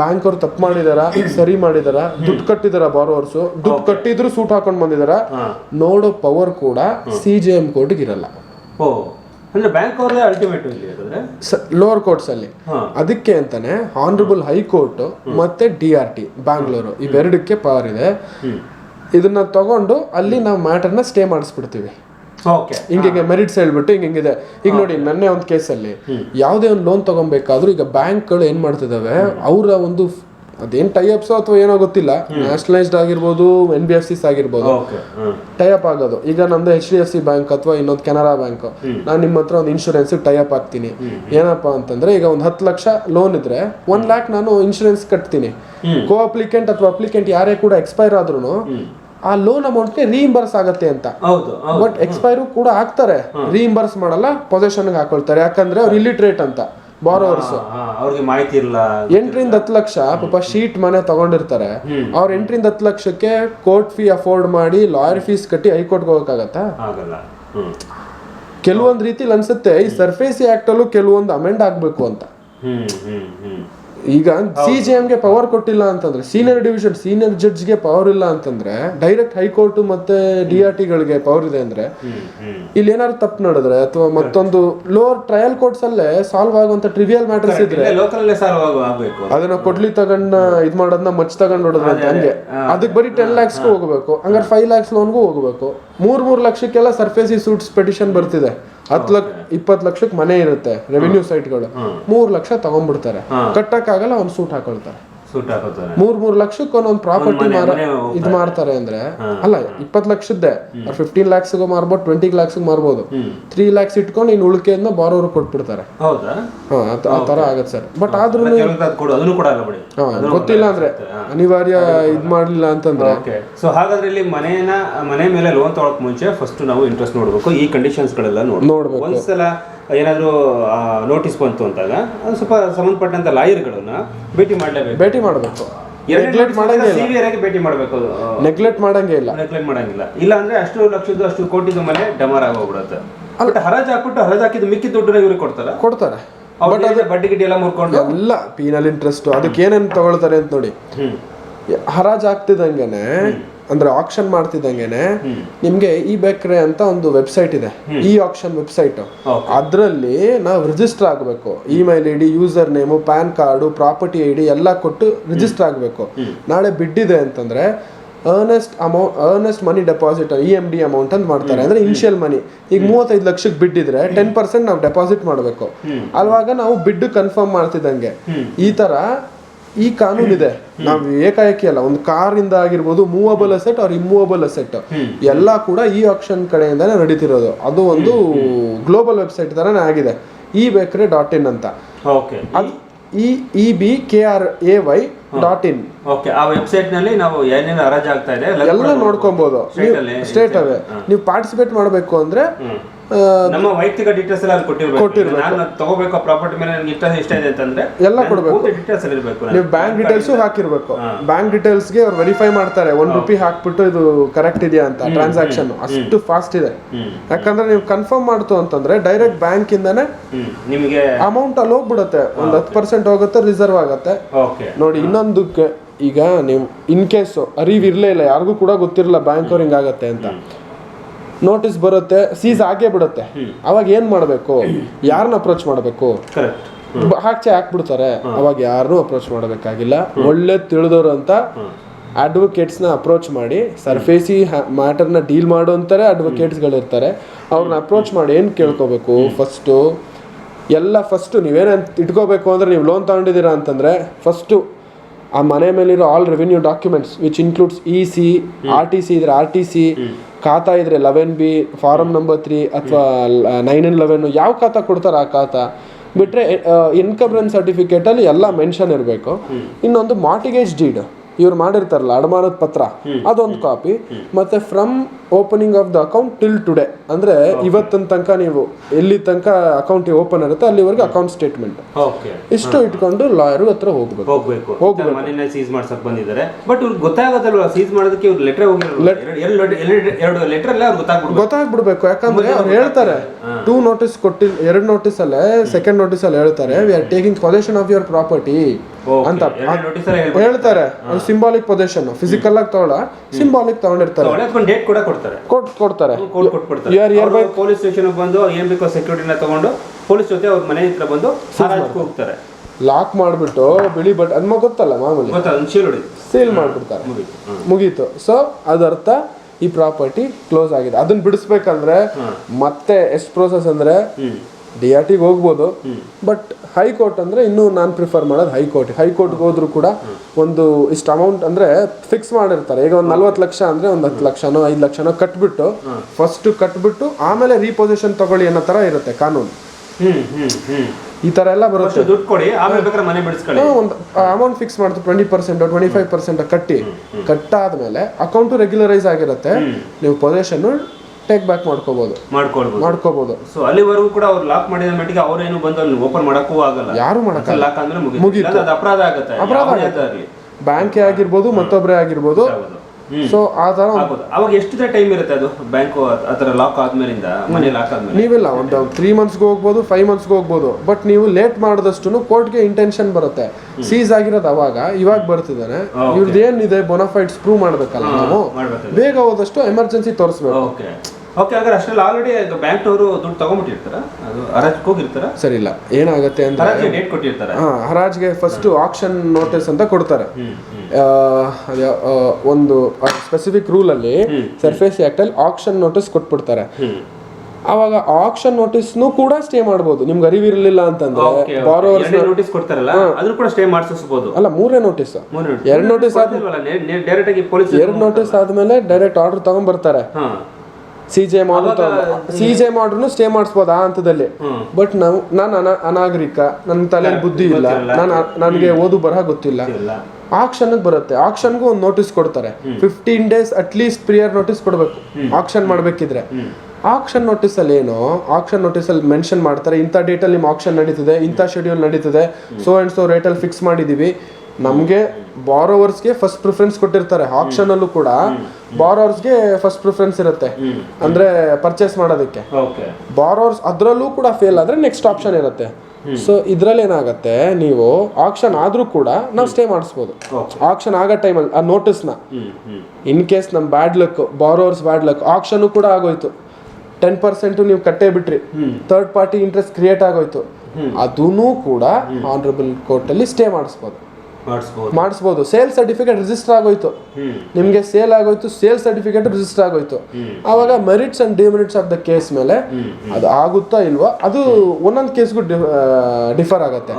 ಬ್ಯಾಂಕ್ ಅವ್ರು ತಪ್ಪು ಮಾಡಿದಾರ? ಸರಿ ಮಾಡಿದಾರ? ದುಡ್ಡು ಕಟ್ಟಿದಾರ ಬಾರೋವರ್ಸು ದುಡ್ಡು ಕಟ್ಟಿದ್ರು ಸೂಟ್ ಹಾಕೊಂಡ್ ಬಂದಿದಾರ? ನೋಡೋ ಪವರ್ ಕೂಡ ಸಿ ಜೆ ಎಂ ಕೋರ್ಟ್ಗೆ ಇರಲ್ಲ. ಅಂದ್ರೆ ಬ್ಯಾಂಕ್ ಅವರೇ ಅಲ್ಟಿಮೇಟ್ ಇಲ್ಲಿ ಲೋವರ್ ಕೋರ್ಟ್ಸ್ ಅಲ್ಲಿ. ಹಾ. ಅದಕ್ಕೆ ಅಂತಾನೆ ಆನರಬಲ್ ಹೈಕೋರ್ಟ್ ಮತ್ತೆ ಡಿ ಆರ್ ಟಿ ಬ್ಯಾಂಗ್ಳೂರು ಇವೆರಡಕ್ಕೆ ಪವರ್ ಇದೆ. ಇದನ್ನ ತಗೊಂಡು ಅಲ್ಲಿ ನಾವು ಮ್ಯಾಟರ್ನ ಸ್ಟೇ ಮಾಡಿಸ್ಬಿಡ್ತೀವಿ. ಓಕೆ ಹಿಂಗೆ ಮೆರಿಟ್ಸ್ ಹೇಳ್ಬಿಟ್ಟು ಹಿಂಗೆ ಹಿಂಗಿದೆ. ಈಗ ನೋಡಿ ನನ್ನೆ ಒಂದು ಕೇಸಲ್ಲಿ ಯಾವುದೇ ಒಂದು ಲೋನ್ ತಗೊಬೇಕಾದ್ರೂ ಈಗ ಬ್ಯಾಂಕ್ಗಳು ಏನ್ ಮಾಡ್ತಿದ್ದಾವೆ ಅವರ ಒಂದು ಅದೇನ್ ಟೈಅಪ್ಸ್ ಅಥವಾ ಏನೋ ಗೊತ್ತಿಲ್ಲ. ನ್ಯಾಷನಲೈಸ್ಡ್ ಆಗಿರ್ಬೋದು ಎನ್ ಬಿ ಎಫ್ ಸಿಸ್ ಆಗಿರ್ಬೋದು. ಟೈಅಪ್ ಆಗೋದು. ಈಗ ನಮ್ದು H D F C bank ಅಥವಾ ಇನ್ನೊಂದು ಕೆನರಾ ಬ್ಯಾಂಕ್ ನಾನು ನಿಮ್ಮ ಹತ್ರ ಒಂದು ಇನ್ಶೂರೆನ್ಸ್ ಟೈಅಪ್ ಆಗ್ತೀನಿ ಏನಪ್ಪಾ ಅಂತಂದ್ರೆ ಈಗ ಒಂದು ಹತ್ತು ಲಕ್ಷ ಲೋನ್ ಇದ್ರೆ ಒನ್ ಲ್ಯಾಕ್ ನಾನು ಇನ್ಶೂರೆನ್ಸ್ ಕಟ್ತೀನಿ. ಕೋ ಅಪ್ಲಿಕೆಂಟ್ ಅಥವಾ ಅಪ್ಲಿಕೆಂಟ್ ಯಾರೇ ಕೂಡ ಎಕ್ಸ್ಪೈರ್ ಆದ್ರೂ ಆ ಲೋನ್ ಅಮೌಂಟ್ಗೆ ರೀಇಂಬರ್ಸ್ ಆಗತ್ತೆ ಅಂತ. ಬಟ್ ಎಕ್ಸ್ಪೈರು ಕೂಡ ಆಗ್ತಾರೆ. ರೀಇಂಬರ್ಸ್ ಮಾಡಲ್ಲ ಪೊಸೆಷನ್ಗೆ ಹಾಕೊಳ್ತಾರೆ. ಯಾಕಂದ್ರೆ ಅವ್ರು ಇಲ್ಲಿಟ್ರೇಟ್ ಅಂತ. ಬಾರೋವರ್ಸ್ ಅವ್ರಿಗೆ ಮಾಹಿತಿ ಇಲ್ಲ. ಎಂಟರಿಂದ ಹತ್ತು ಲಕ್ಷ ಪಾಪ ಶೀಟ್ ಮನೆ ತಗೊಂಡಿರ್ತಾರೆ. ಅವ್ರ ಎಂಟರಿಂದ ಹತ್ತು ಲಕ್ಷಕ್ಕೆ ಕೋರ್ಟ್ ಫೀ ಅಫೋರ್ಡ್ ಮಾಡಿ ಲಾಯರ್ ಫೀಸ್ ಕಟ್ಟಿ ಹೈಕೋರ್ಟ್ಗೆ ಹೋಗಕ್ಕಾಗತ್ತಾ? ಆಗಲ್ಲ. ಕೆಲವೊಂದ್ ರೀತಿಲಿ ಅನ್ಸುತ್ತೆ ಈ ಸರ್ಫೇಸಿ ಆಕ್ಟ್ ಅಲ್ಲೂ ಕೆಲವೊಂದು ಅಮೆಂಡ್ ಆಗ್ಬೇಕು ಅಂತ. ಈಗ ಸಿ ಜಿ ಗೆ ಪವರ್ ಕೊಟ್ಟಿಲ್ಲ ಅಂತಂದ್ರೆ ಸೀನಿಯರ್ ಡಿವಿಷನ್ ಸೀನಿಯರ್ ಜಡ್ಜ್ಗೆ ಪವರ್ ಇಲ್ಲ ಅಂತಂದ್ರೆ ಡೈರೆಕ್ಟ್ ಹೈಕೋರ್ಟ್ ಮತ್ತೆ ಡಿ ಆರ್ ಟಿಗಳಿಗೆ ಪವರ್ ಇದೆ ಅಂದ್ರೆ ಇಲ್ಲಿ ಏನಾದ್ರು ತಪ್ಪು ನಡೆದ್ರೆ ಅಥವಾ ಮತ್ತೊಂದು ಲೋವರ್ ಟ್ರಯಲ್ ಕೋರ್ಟ್ಸ್ ಅಲ್ಲೇ ಸಾಲ್ವ್ ಆಗುವಂತ ಟ್ರಿವಿಯಲ್ ಮ್ಯಾಟರ್ಸ್ ಇದ್ರೆ ಅದನ್ನ ಕೊಡ್ಲಿ ತಗೊಂಡ ಇದ್ ಮಾಡೋದನ್ನ ಮಚ್ ತಗೊಂಡ್ ಹೊಡೋದ್ರ ಅಂತ ಹಂಗೆ. ಅದಕ್ಕೆ ಬರೀ ಟೆನ್ ಲ್ಯಾಕ್ಸ್ಗೂ ಹೋಗ್ಬೇಕು. ಹಂಗಾರೆ ಫೈವ್ ಲ್ಯಾಕ್ಸ್ ಲೋನ್ಗೂ ಹೋಗ್ಬೇಕು. ಮೂರ್ ಮೂರ್ ಲಕ್ಷಕ್ಕೆಲ್ಲ ಸರ್ಫೇಸಿ ಸೂಟ್ಸ್ ಪೆಟಿಷನ್ ಬರ್ತಿದೆ. ಹತ್ತು ಲಕ್ಷ ಇಪ್ಪತ್ತು ಲಕ್ಷಕ್ಕೆ ಮನೆ ಇರುತ್ತೆ ರೆವಿನ್ಯೂ ಸೈಟ್ಗಳು ಮೂರು ಲಕ್ಷ ತಗೊಂಡ್ಬಿಡ್ತಾರೆ. ಕಟ್ಟಕ್ಕಾಗಲ್ಲ ಅವ್ನು ಸೂಟ್ ಹಾಕೊಳ್ತಾರೆ. ಸೂಟ್ ಹಾಕೋತಾರೆ ಮೂರ್ ಮೂರ್ ಲಕ್ಷಕ್ಕೆ ಒಂದೊಂದು ಪ್ರಾಪರ್ಟಿ ಮಾರ ಇದ್ ಮಾಡ್ತಾರೆ ಅಂದ್ರೆ ಅಲ್ಲ ಇಪ್ಪತ್ ಲಕ್ಷದ್ದೇ. ಫಿಫ್ಟೀನ್ ಲ್ಯಾಕ್ಸ್ಗೂ ಮಾರ್ಬೋದು ಟ್ವೆಂಟಿ ಲ್ಯಾಕ್ಸ್ ಮಾರ್ಬೋದು. ತ್ರೀ ಲ್ಯಾಕ್ಸ್ ಇಟ್ಕೊಂಡು ಇನ್ನು ಉಳಿಕೆಯನ್ನ ಬಾರೋರು ಕೊಟ್ಬಿಡ್ತಾರೆ. ಹೌದಾ? ಹಾ ಆ ತರ ಆಗತ್ತೆ ಸರ್. ಬಟ್ ಆದ್ರೂ ಗೊತ್ತಿಲ್ಲ ಅಂದ್ರೆ ಅನಿವಾರ್ಯ ಇದ್ ಮಾಡ್ಲಿಲ್ಲ ಅಂತಂದ್ರೆ. ಸೊ ಹಾಗಾದ್ರೆ ಇಲ್ಲಿ ಮನೆಯನ್ನ ಮನೆ ಮೇಲೆ ಲೋನ್ ತಗೊಳಕ್ ಮುಂಚೆ ಫಸ್ಟ್ ನಾವು ಇಂಟ್ರೆಸ್ಟ್ ನೋಡ್ಬೇಕು. ಈ ಕಂಡೀಷನ್ಸ್ ಗಳೆಲ್ಲ ನೋಡ್ಬೇಕು. ನೋಡ್ಬೇಕು. ಒಂದ್ಸಲ ಏನಾದ್ರು ನೋಟಿಸ್ ಬಂತು ಅಂತಾಗ ಅದು ಸ್ವಲ್ಪ ಸಂಬಂಧಪಟ್ಟಂಥ ಲಾಯರ್ಗಳನ್ನ ಭೇಟಿ ಮಾಡಲೇಬೇಕು. ಭೇಟಿ ಮಾಡಬೇಕು. ನೆಗ್ಲೆಕ್ಟ್ ಮಾಡಂಗೆ ಇಲ್ಲ. ಆಗಿ ಭೇಟಿ ಮಾಡಬೇಕು ಅದು. ನೆಗ್ಲೆಕ್ಟ್ ಮಾಡಂಗೆ ಇಲ್ಲ. ನೆಗ್ಲೆಕ್ಟ್ ಮಾಡಂಗಿಲ್ಲ. ಇಲ್ಲ ಅಂದ್ರೆ ಅಷ್ಟು ಲಕ್ಷದ ಅಷ್ಟು ಕೋಟಿದ ಮೇಲೆ ಡಮಾರ್ ಆಗೋಗ್ಬಿಡುತ್ತೆ. ಬಟ್ ಹರಾಜ್ ಹಾಕ್ಬಿಟ್ಟು ಹರಾಜ್ ಹಾಕಿದ್ದು ಮಿಕ್ಕಿದ ದುಡ್ಡನ್ನ ಇವ್ರಿಗೆ ಕೊಡ್ತಾರೆ? ಕೊಡ್ತಾರೆ. ಅವ್ರು ಬಡ್ಡಿ ಗಿಡ್ಡಿ ಎಲ್ಲ ಮುರ್ಕೊಂಡು? ಎಲ್ಲ ಪೀನಲ್ ಇಂಟ್ರೆಸ್ಟ್ ಅದಕ್ಕೆ ಏನೇನು ತಗೊಳ್ತಾರೆ ಅಂತ ನೋಡಿ. ಹರಾಜ್ ಆಗ್ತಿದಂಗೆನೆ ಅಂದ್ರೆ ಆಕ್ಷನ್ ಮಾಡ್ತಿದ್ದಂಗೆನೆ ನಿಮ್ಗೆ ಇ ಬೇಕ್ರೆ ಅಂತ ಒಂದು ವೆಬ್ಸೈಟ್ ಇದೆ. ಇ ಆಕ್ಷನ್ ವೆಬ್ಸೈಟ್ ಅದರಲ್ಲಿ ಅದ್ರಲ್ಲಿ ನಾವು ರಿಜಿಸ್ಟರ್ ಆಗಬೇಕು. Email I D user name PAN card property I D ಎಲ್ಲ ಕೊಟ್ಟು ರಿಜಿಸ್ಟರ್ ಆಗಬೇಕು. ನಾಳೆ ಬಿಡ್ಡಿದೆ ಅಂತಂದ್ರೆ earnest amount earnest money deposit E M D amount ಅಂತ ಮಾಡ್ತಾರೆ. ಅಂದ್ರೆ ಇನಿಷಿಯಲ್ ಮನಿ ಈಗ ಮೂವತ್ತೈದು ಲಕ್ಷಕ್ಕೆ ಬಿಡ್ಡಿದ್ರೆ ಟೆನ್ ಪರ್ಸೆಂಟ್ ನಾವು ಡೆಪಾಸಿಟ್ ಮಾಡಬೇಕು. ಅಲ್ವಾಗ ನಾವು ಬಿಡ್ ಕನ್ಫರ್ಮ್ ಮಾಡ್ತಿದ್ದಂಗೆ. ಈ ತರ ಈ ಕಾನೂನು ಇದೆ ನಾವು ಏಕಾಏಕಿ ಅಲ್ಲ ಒಂದು ಕಾರಿಂದ ಆಗಿರ್ಬೋದು ಮೂವಬಲ್ ಅಸೆಟ್ ಅವ್ರ ಇಮ್ಮೂವಬಲ್ ಅಸೆಟ್ ಎಲ್ಲ ಕೂಡ ಈ ಆಪ್ಷನ್ ಕಡೆಯಿಂದಾನೇ ನಡೀತಿರೋದು. ಅದು ಒಂದು ಗ್ಲೋಬಲ್ ವೆಬ್ಸೈಟ್ ತರನೇ ಆಗಿದೆ. ಈ ಬೇಕ್ರೆ ಡಾಟ್ ಇನ್ ಅಂತ E E B K R A Y dot in okay ಆ ವೆಬ್ಸೈಟ್ನಲ್ಲಿ ನಾವು ಏನೇನು ಅರಾಜ್ ಆಗ್ತಾ ಇದೆ ಎಲ್ಲ ನೋಡ್ಕೊಬಹುದು ಸ್ಟೇಟ್ ಅವೇ. ನೀವು ಪಾರ್ಟಿಸಿಪೇಟ್ ಮಾಡಬೇಕು ಅಂದ್ರೆ ನಮ್ಮ ವೈಯಕ್ತಿಕ ಡೀಟೇಲ್ಸ್ ಎಲ್ಲ ಕೊಟ್ಟಿರ್ಬೇಕು. ನಾನು ತಗೋಬೇಕು ಪ್ರಾಪರ್ಟಿ ಮೇಲೆ ನನಗೆ ಇಷ್ಟ ಇಷ್ಟ ಇದೆ ಅಂತಂದ್ರೆ ಎಲ್ಲ ಕೊಡ್ಬೇಕು. ಡೀಟೇಲ್ಸ್ ಇರಬೇಕು ನೀವು ಬ್ಯಾಂಕ್ ಡೀಟೇಲ್ಸ್ ಹಾಕಿರ್ಬೇಕು. ಬ್ಯಾಂಕ್ ಡೀಟೇಲ್ಸ್ಗೆ ಅವ್ರು ವೆರಿಫೈ ಮಾಡ್ತಾರೆ ಒಂದ್ ರುಪಿ ಹಾಕ್ಬಿಟ್ಟು ಇದು ಕರೆಕ್ಟ್ ಇದೆಯಾ ಅಂತ ಟ್ರಾನ್ಸಾಕ್ಷನ್ ಅಷ್ಟು ಫಾಸ್ಟ್ ಇದೆ. ಯಾಕಂದ್ರೆ ನೀವು ಕನ್ಫರ್ಮ್ ಮಾಡ್ತು ಅಂತಂದ್ರೆ ಡೈರೆಕ್ಟ್ ಬ್ಯಾಂಕ್ ಇಂದಾನೆ ನಿಮಗೆ ಅಮೌಂಟ್ ಅಲ್ಲಿ ಹೋಗ್ಬಿಡುತ್ತೆ. ಒಂದ್ ಹತ್ತು ಪರ್ಸೆಂಟ್ ಹೋಗುತ್ತೆ ರಿಸರ್ವ್ ಆಗುತ್ತೆ. ನೋಡಿ ಇನ್ನೊಂದು ಕೆ- ಈಗ ನೀವು ಇನ್ ಕೇಸ್ ಅರಿವಿರಲೇ ಇರ್ಲೇ ಇಲ್ಲ ಯಾರಿಗೂ ಕೂಡ ಗೊತ್ತಿರಲ್ಲ ಬ್ಯಾಂಕ್ ಅವ್ರು ಹಿಂಗಾಗತ್ತೆ ಅಂತ. ನೋಟಿಸ್ ಬರುತ್ತೆ ಸೀಸ್ ಆಗೇ ಬಿಡುತ್ತೆ. ಅವಾಗ ಏನ್ ಮಾಡ್ಬೇಕು? ಯಾರನ್ನ ಅಪ್ರೋಚ್ ಮಾಡಬೇಕು? ಹಾಕ್ಚೆ ಹಾಕ್ಬಿಡ್ತಾರೆ. ಅವಾಗ ಯಾರನ್ನೂ ಅಪ್ರೋಚ್ ಮಾಡಬೇಕಾಗಿಲ್ಲ. ಒಳ್ಳೆ ತಿಳಿದವರು ಅಂತ ಅಡ್ವೊಕೇಟ್ಸ್ನ ಅಪ್ರೋಚ್ ಮಾಡಿ ಸರ್ಫೇಸಿ ಮ್ಯಾಟರ್ನ ಡೀಲ್ ಮಾಡುವಂತಾರೆ ಅಡ್ವೊಕೇಟ್ಸ್ಗಳಿರ್ತಾರೆ ಅವ್ರನ್ನ ಅಪ್ರೋಚ್ ಮಾಡಿ ಏನು ಕೇಳ್ಕೋಬೇಕು? ಫಸ್ಟು ಎಲ್ಲ ಫಸ್ಟು ನೀವೇನು ಇಟ್ಕೋಬೇಕು ಅಂದರೆ ನೀವು ಲೋನ್ ತಗೊಂಡಿದ್ದೀರಾ ಅಂತಂದರೆ ಫಸ್ಟು ಆ ಮನೆ ಮೇಲಿರೋ all revenue documents which includes E C R T C ಇದ್ರೆ ಆರ್ ಟಿ ಸಿ ಖಾತಾ ಇದ್ರೆ eleven B form number three ಅಥವಾ ನೈನ್ ಅಂಡ್ ಲೆವೆನ್ ಯಾವ ಖಾತಾ ಕೊಡ್ತಾರೆ ಆ ಖಾತಾ ಬಿಟ್ಟರೆ ಇನ್ಕಮ್ ಸರ್ಟಿಫಿಕೇಟಲ್ಲಿ ಎಲ್ಲ ಮೆನ್ಷನ್ ಇರಬೇಕು. ಇನ್ನೊಂದು ಮಾರ್ಟಿಗೇಜ್ ಡೀಡ್ ಇವ್ರು ಮಾಡಿರ್ತಾರಲ್ಲ ಅಡಮಾನದ ಪತ್ರ. ಅದೊಂದು ಕಾಪಿ ಮತ್ತೆ from opening of the account till today ಅಂದ್ರೆ ಇವತ್ತಿನ ತನಕ ನೀವು ಎಲ್ಲಿ ತನಕ ಅಕೌಂಟ್ ಓಪನ್ ಇರುತ್ತೆ ಅಲ್ಲಿವರೆಗೆ ಅಕೌಂಟ್ ಸ್ಟೇಟ್ಮೆಂಟ್ ಇಷ್ಟು ಇಟ್ಕೊಂಡು ಲಾಯರ್ ಹತ್ರ ಹೋಗ್ಬೇಕು. ಹೋಗ್ಬೇಕು. ಹೋಗ್ಬೇಕು. ಸೀಸ್ ಮಾಡ್ಸಕ್ ಬಂದಿದ್ದಾರೆ. ಬಟ್ ಇವ್ರಿಗೆ ಗೊತ್ತಾಗೋದಲ್ವಾ ಸೀಸ್ ಮಾಡೋದಕ್ಕೆ ಇವ್ರು ಲೆಟರ್ ಎರಡು ಲೆಟರ್ ಅಲ್ಲೇ ಗೊತ್ತಾಗ್ಬಿಡ್ಬೇಕು. ಗೊತ್ತಾಗ್ಬಿಡ್ಬೇಕು. ಯಾಕಂದ್ರೆ ಅವ್ರು ಹೇಳ್ತಾರೆ ಟೂ ನೋಟಿಸ್ ಕೊಟ್ಟಿಲ್ಲ ಎರಡು ನೋಟಿಸ್ ಅಲ್ಲೇ ಸೆಕೆಂಡ್ ನೋಟಿಸ್ ಅಲ್ಲಿ ಹೇಳ್ತಾರೆ we are taking possession of your property ಅಂತ. ಹೇಳ್ತಾರೆ. ಸಿಂಬಾಲಿಕ್ ಪೊಸಿಷನ್ ಫಿಸಿಕಲ್ ಆಗಿ ತಗೊಳ ಸಿಂಬಾಲಿಕ್ ತಗೊಂಡಿರ್ತಾರೆ. ಡೇಟ್ ಕೂಡ ಕೊಡ್ತಾರೆ. ಕೊಟ್ ಕೊಡ್ತಾರೆ. You are hereby- police station ಬಂದು ಏನ್ ಬೇಕೋ ಸೆಕ್ಯೂರಿಟಿನ ತಗೊಂಡು ಪೊಲೀಸ್ ಜೊತೆ ಅವ್ರ ಮನೆ ಹತ್ರ ಬಂದು ಹೋಗ್ತಾರೆ ಲಾಕ್ ಮಾಡ್ಬಿಟ್ಟು ಬಿಳಿ ಬಟ್ ಅದ್ ಗೊತ್ತಲ್ಲ ಮಾಮೂಲಿ. ಸೀಲ್ ಮಾಡ್ಬಿಡ್ತಾರೆ. ಮುಗೀತು. ಮುಗೀತು. ಸೊ ಅದರ್ಥ ಈ ಪ್ರಾಪರ್ಟಿ ಕ್ಲೋಸ್ ಆಗಿದೆ. ಅದನ್ನ ಬಿಡಿಸ್ಬೇಕಂದ್ರೆ ಮತ್ತೆ ಎಷ್ಟು ಪ್ರೋಸೆಸ್ ಅಂದ್ರೆ ಡಿ ಆರ್ ಟಿಗೆ ಹೋಗ್ಬೋದು. ಬಟ್ ಹೈಕೋರ್ಟ್ ಅಂದ್ರೆ ಇನ್ನೂ ನಾನು ಪ್ರಿಫರ್ ಮಾಡೋದು ಹೈಕೋರ್ಟ್. ಹೈಕೋರ್ಟ್ಗೆ ಹೋದ್ರು ಕೂಡ ಒಂದು ಇಷ್ಟು ಅಮೌಂಟ್ ಅಂದ್ರೆ ಫಿಕ್ಸ್ ಮಾಡಿರ್ತಾರೆ. ಈಗ ಒಂದು ನಲ್ವತ್ತು ಲಕ್ಷ ಅಂದ್ರೆ ಒಂದು ಹತ್ತು ಲಕ್ಷನೋ ಐದು ಲಕ್ಷನೋ ಕಟ್ಬಿಟ್ಟು ಫಸ್ಟ್ ಕಟ್ಬಿಟ್ಟು ಆಮೇಲೆ ರೀಪೊಸಿಷನ್ ತಗೊಳ್ಳಿ ಅನ್ನೋ ತರ ಇರುತ್ತೆ ಕಾನೂನು. ಈ ತರ ಎಲ್ಲ ಬರುತ್ತೆ. ದುಡ್ಡು ಕೊಡಿ ಆಮೇಲೆ ಬೇಕಾದ್ರೆ ಮನೆ ಬಿಡಿಸ್ಕೊಳ್ಳಿ. ಒಂದು ಅಮೌಂಟ್ ಫಿಕ್ಸ್ ಮಾಡ್ತು twenty percent twenty five percent ಕಟ್ಟಿ. ಕಟ್ಟಾದ್ಮೇಲೆ ಅಕೌಂಟು ರೆಗ್ಯುಲರೈಸ್ ಆಗಿರುತ್ತೆ. ನೀವು ಪೊಸಿಷನ್ ಟೇಕ್ ಬ್ಯಾಕ್ ಮಾಡ್ಕೋಬಹುದು ಮಾಡ್ಕೊಳ್ಬೋದು. ಮಾಡ್ಕೋಬಹುದು ಸೊ ಅಲ್ಲಿವರೆಗೂ ಕೂಡ ಅವ್ರು ಲಾಕ್ ಮಾಡಿದ ಮಟ್ಟಿಗೆ ಅವ್ರೇನು ಬಂದು ಅಲ್ಲಿ ಓಪನ್ ಮಾಡಕ್ಕೂ ಆಗಲ್ಲ. ಯಾರು ಮಾಡಕ್ಕ ಲಾಕ್ ಅಂದ್ರೆ ಮುಗಿತು. ಅದು ಅಪರಾಧ ಆಗುತ್ತೆ. ಅಪರಾಧ ಬ್ಯಾಂಕ್ ಬ್ಯಾಂಕೇ ಆಗಿರ್ಬೋದು ಮತ್ತೊಬ್ಬರೇ ಆಗಿರ್ಬೋದು. ಸೊ ಆ ತರ ಅವಾಗ ಎಷ್ಟು ಟೈಮ್ ಇರುತ್ತೆ ಅದು? ಬ್ಯಾಂಕ್ ಆತರ ಲಾಕ್ ಆದ್ಮೇಲಿಂದ ಮನೆ ಲಾಕ್ ಆದ್ಮೇಲೆ? ನೀವಿಲ್ಲ ಒಂದು ತ್ರೀ ಮಂತ್ಸ್ ಹೋಗ್ಬೋದು ಫೈವ್ ಮಂತ್ಸ್ ಹೋಗ್ಬೋದು. ಬಟ್ ನೀವು ಲೇಟ್ ಮಾಡಿದಷ್ಟು ಕೋರ್ಟ್ಗೆ ಇಂಟೆನ್ಷನ್ ಬರುತ್ತೆ. ಸೀಸ್ ಆಗಿರೋದು ಅವಾಗ ಇವಾಗ ಬರ್ತಿದ್ದಾನೆ. ಇವ್ರದ್ದು ಏನಿದೆ ಬೊನಫೈಟ್ಸ್ ಪ್ರೂವ್ ಮಾಡ್ಬೇಕಲ್ಲ ನಾವು. ಬೇಗ ಹೋದಷ್ಟು ಎಮರ್ಜೆನ್ಸಿ ತೋರಿಸ್ಬೇಕು. ಓಕೆ ಹಾಗಾದ್ರೆ ಅಷ್ಟರಲ್ಲಿ ಆಲ್ರೆಡಿ ಬ್ಯಾಂಕ್ನವರು ದುಡ್ಡು ತಗೊಂಡ್ಬಿಟ್ಟಿರ್ತಾರ? ಅದು ಹರಾಜ್ಗೆ ಹೋಗಿರ್ತಾರ? ಸರಿ ಇಲ್ಲ. ಏನಾಗುತ್ತೆ ಅಂತ ಡೇಟ್ ಕೊಟ್ಟಿರ್ತಾರೆ? ಹಾ ಹರಾಜ್ಗೆ ಫಸ್ಟ್ ಆಕ್ಷನ್ ನೋಟಿಸ್ ಅಂತ ಕೊಡ್ತಾರೆ. ಒಂದು ಸ್ಪೆಸಿಫಿಕ್ ರೂಲ್ ಅಲ್ಲಿ ಸರ್ಫೇಸ್ ಆಕ್ಟ್ ಅಲ್ಲಿ ಆಕ್ಷನ್ ನೋಟಿಸ್ ಕೊಟ್ಬಿಡ್ತಾರೆ. ಅವಾಗ ಆಕ್ಷನ್ ನೋಟಿಸ್ನು ಕೂಡ ಸ್ಟೇ ಮಾಡಬಹುದು ನಿಮ್ಗೆ ಅರಿವಿರಲಿಲ್ಲ ಅಂತಂದ್ರೆ ಬಾರೋವರ್ಸ್ ನೋಟಿಸ್ ಕೊಡ್ತಾರಲ್ಲ ಅದನ್ನು ಕೂಡ ಸ್ಟೇ ಮಾಡಿಸಬಹುದು ಅಲ್ಲ ಮೂರೇ ನೋಟಿಸ್ ಎರಡು ನೋಟಿಸ್ ಆದ್ಮೇಲೆ ಡೈರೆಕ್ಟ್ ಆಗಿ ಪೊಲೀಸ್ ಎರಡು ನೋಟಿಸ್ ಆದ್ಮೇಲೆ ಡೈರೆಕ್ಟ್ ಆರ್ಡರ್ ತಗೊಂಡ್ಬರ್ತಾರೆ. ಹಾ. ಸಿ ಜೆ ಮಾಡ್ರ್ ಸಿ ಜೆ ಮಾಡ್ರು ಸ್ಟೇ ಮಾಡಿಸ್ಬೋದು ಆ ಹಂತದಲ್ಲಿ ಬಟ್ ನಾವು ನಾನು ಅನಾ ಅನಾಗರಿಕ ನನ್ನ ತಲೆ ಬುದ್ಧಿ ಇಲ್ಲ. ನಾನು ನನಗೆ ಓದು ಬರಹ ಗೊತ್ತಿಲ್ಲ. ಆ ಆಕ್ಷನ್ಗೆ ಬರುತ್ತೆ. ಆಕ್ಷನ್ಗೂ ಒಂದು ನೋಟಿಸ್ ಕೊಡ್ತಾರೆ. Fifteen days at least prior notice ಕೊಡಬೇಕು. ಆಕ್ಷನ್ ಮಾಡಬೇಕಿದ್ರೆ. ಆಕ್ಷನ್ ನೋಟಿಸ್ ಅಲ್ಲಿ ಏನು ಆಕ್ಷನ್ ನೋಟಿಸ್ ಅಲ್ಲಿ ಮೆನ್ಷನ್ ಮಾಡ್ತಾರೆ. ಇಂಥ ಡೇಟಲ್ಲಿ ನಿಮ್ಮ ಆಕ್ಷನ್ ನಡೀತಿದೆ ಇಂಥ ಶೆಡ್ಯೂಲ್ ನಡೀತಿದೆ. ಸೊ ಅಂಡ್ ಸೊ ರೇಟಲ್ಲಿ ಫಿಕ್ಸ್ ಮಾಡಿದೀವಿ. ನಮಗೆ ಬಾರೋವರ್ಸ್ಗೆ ಫಸ್ಟ್ ಪ್ರಿಫರೆನ್ಸ್ ಕೊಟ್ಟಿರ್ತಾರೆ ಆಕ್ಷನ್ ಅಲ್ಲೂ ಕೂಡ. ಬಾರೋವರ್ಸ್ಗೆ ಫಸ್ಟ್ ಪ್ರಿಫರೆನ್ಸ್ ಇರುತ್ತೆ. ಅಂದ್ರೆ ಪರ್ಚೇಸ್ ಮಾಡೋದಕ್ಕೆ. ಓಕೆ. ಬಾರೋರ್ಸ್ ಅದರಲ್ಲೂ ಕೂಡ ಫೇಲ್ ಆದ್ರೆ ನೆಕ್ಸ್ಟ್ ಆಪ್ಷನ್ ಇರುತ್ತೆ. ಸೊ ಇದ್ರಲ್ಲಿ ಏನಾಗುತ್ತೆ ನೀವು ಆಕ್ಷನ್ ಆದ್ರೂ ಕೂಡ ನಾವು ಸ್ಟೇ ಮಾಡಿಸ್ಬೋದು. ಆಕ್ಷನ್ ಆಗೋ ಟೈಮಲ್ಲಿ ಆ ನೋಟಿಸ್ನ ಇನ್ ಕೇಸ್ ನಮ್ಮ bad luck borrowers bad luck auction ಕೂಡ ಆಗೋಯ್ತು. ಟೆನ್ ಪರ್ಸೆಂಟ್ ನೀವು ಕಟ್ಟೇ ಬಿಟ್ರಿ. ಥರ್ಡ್ ಪಾರ್ಟಿ ಇಂಟ್ರೆಸ್ಟ್ ಕ್ರಿಯೇಟ್ ಆಗೋಯ್ತು. ಅದೂ ಕೂಡ ಆನರಬಲ್ ಕೋರ್ಟಲ್ಲಿ ಸ್ಟೇ ಮಾಡಿಸ್ಬೋದು. ಮಾಡಿಸ್ಬೋದು. ಸೇಲ್ ಸರ್ಟಿಫಿಕೇಟ್ ರಿಜಿಸ್ಟರ್ ಆಗೋಯ್ತು. ನಿಮ್ಗೆ ಸೇಲ್ ಆಗೋಯ್ತು ಸೇಲ್ ಸರ್ಟಿಫಿಕೇಟ್ ರಿಜಿಸ್ಟರ್ ಆಗೋಯ್ತು. ಆವಾಗ merits and demerits of the case ಮೇಲೆ ಅದು ಆಗುತ್ತಾ ಇಲ್ವಾ ಅದು ಒಂದೊಂದು ಕೇಸ್ಗೂ ಡಿಫರ್ ಆಗುತ್ತೆ.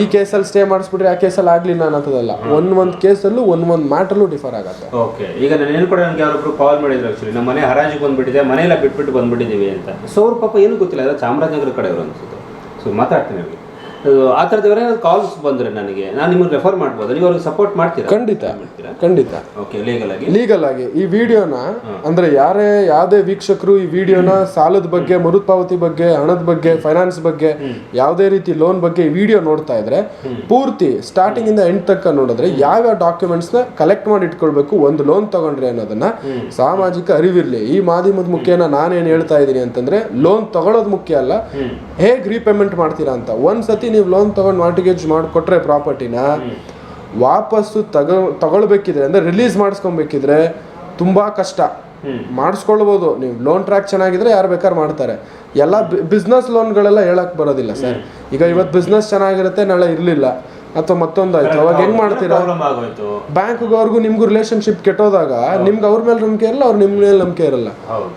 ಈ ಕೇಸಲ್ಲಿ ಸ್ಟೇ ಮಾಡಿಸ್ಬಿಟ್ರೆ ಆ ಕೇಸಲ್ಲಿ ಆಗ್ಲಿಲ್ಲ ಅನ್ನೋದಲ್ಲ ಒಂದ್ ಒಂದ್ ಕೇಸಲ್ಲೂ ಒಂದ್ ಒಂದ್ ಮ್ಯಾಟರ್ಲು ಡಿಫರ್ ಆಗುತ್ತೆ. ಓಕೆ ಈಗ ನಾನು ಏನು ಕೂಡ ನನಗೆ ಯಾರೊಬ್ರು ಕಾಲ್ ಮಾಡಿದ್ರು ಆಕ್ಚುಲಿ ನಮ್ಮ ಮನೆ ಹರಾಜಿಗೆ ಬಂದ್ಬಿಟ್ಟಿದೆ ಮನೆಯೆಲ್ಲ ಬಿಟ್ಬಿಟ್ಟು ಬಂದ್ಬಿಟ್ಟಿದ್ದೀವಿ ಅಂತ. ಸೊ ಅವ್ರ ಪಾಪ ಏನು ಗೊತ್ತಿಲ್ಲ ಚಾಮರಾಜನಗರ ಕಡೆಯವರು ಅನ್ಸುತ್ತೆ. ಸೊ ಮಾತಾಡ್ತೀನಿ ಆ ಥರದವರೇ ಕಾಲ್ಸ್ ಬಂದರೆ ನನಗೆ. ನಾನು ನಿಮ್ಮನ್ನು ರೆಫರ್ ಮಾಡ್ಬೋದು. ನೀವು ಅವ್ರಿಗೆ ಸಪೋರ್ಟ್ ಮಾಡ್ತೀರಾ? ಖಂಡಿತ. ಮಾಡ್ತೀರಾ? ಖಂಡಿತ. ಓಕೆ ಲೀಗಲ್ ಆಗಿ? ಲೀಗಲ್ ಆಗಿ. ಈ ವಿಡಿಯೋನ ಅಂದ್ರೆ ಯಾರೇ ಯಾವುದೇ ವೀಕ್ಷಕರು ಈ ವಿಡಿಯೋನ ಸಾಲದ ಬಗ್ಗೆ ಮರುಪಾವತಿ ಬಗ್ಗೆ ಹಣದ ಬಗ್ಗೆ ಫೈನಾನ್ಸ್ ಬಗ್ಗೆ ಯಾವುದೇ ರೀತಿ ಲೋನ್ ಬಗ್ಗೆ ಈ ವಿಡಿಯೋ ನೋಡ್ತಾ ಇದ್ರೆ ಪೂರ್ತಿ ಸ್ಟಾರ್ಟಿಂಗ್ ಇಂದ ಎಂಡ್ ತಕ್ಕ ನೋಡಿದ್ರೆ ಯಾವ್ಯಾವ ಡಾಕ್ಯುಮೆಂಟ್ಸ್ನ ಕಲೆಕ್ಟ್ ಮಾಡಿ ಇಟ್ಕೊಳ್ಬೇಕು ಒಂದು ಲೋನ್ ತಗೊಂಡ್ರೆ ಅನ್ನೋದನ್ನ ಸಾಮಾಜಿಕ ಅರಿವಿರಲಿ. ಈ ಮಾಧ್ಯಮದ ಮುಖ್ಯನ ನಾನೇನು ಹೇಳ್ತಾ ಇದ್ದೀನಿ ಅಂತಂದ್ರೆ ಲೋನ್ ತಗೊಳ್ಳೋದು ಮುಖ್ಯ ಅಲ್ಲ. ಹೇಗೆ ರೀಪೇಮೆಂಟ್ ಮಾಡ್ತೀರಾ ಅಂತ. ಒಂದ್ಸತಿ ನೀವು ಲೋನ್ ತಗೊಂಡು ಮಾರ್ಟಿಗೇಜ್ ಮಾಡಿಕೊಟ್ರೆ ಪ್ರಾಪರ್ಟಿನ ವಾಪಸ್ಸು ತಗೊ ತಗೊಳ್ಬೇಕಿದ್ರೆ ಅಂದ್ರೆ ರಿಲೀಸ್ ಮಾಡಿಸ್ಕೊಬೇಕಿದ್ರೆ ತುಂಬಾ ಕಷ್ಟ. ಮಾಡಿಸ್ಕೊಳ್ಬೋದು. ನೀವು ಲೋನ್ ಟ್ರ್ಯಾಕ್ ಚೆನ್ನಾಗಿದ್ರೆ ಯಾರು ಬೇಕಾದ್ರೆ ಮಾಡ್ತಾರೆ. ಎಲ್ಲ ಬಿಸ್ನೆಸ್ ಲೋನ್ಗಳೆಲ್ಲ ಹೇಳಕ್ಕೆ ಬರೋದಿಲ್ಲ ಸರ್. ಈಗ ಇವತ್ತು ಬಿಸ್ನೆಸ್ ಚೆನ್ನಾಗಿರುತ್ತೆ ನಾಳೆ ಇರಲಿಲ್ಲ. ಅಥವಾ ಮತ್ತೊಂದು ಆಯ್ತು. ಅವಾಗ ಹೆಂಗ್ ಮಾಡ್ತೀರಾ? ಬ್ಯಾಂಕ್ಗೆ ಅವ್ರಿಗೂ ನಿಮ್ಗೆ ರಿಲೇಶನ್ಶಿಪ್ ಕೆಟ್ಟೋದಾಗ ನಿಮ್ಗೆ ಅವ್ರ ಮೇಲೆ ನಂಬಿಕೆ ಇರಲ್ಲ ಅವ್ರ ನಿಮ್ಮ ಮೇಲೆ ನಂಬಿಕೆ ಇರಲ್ಲ.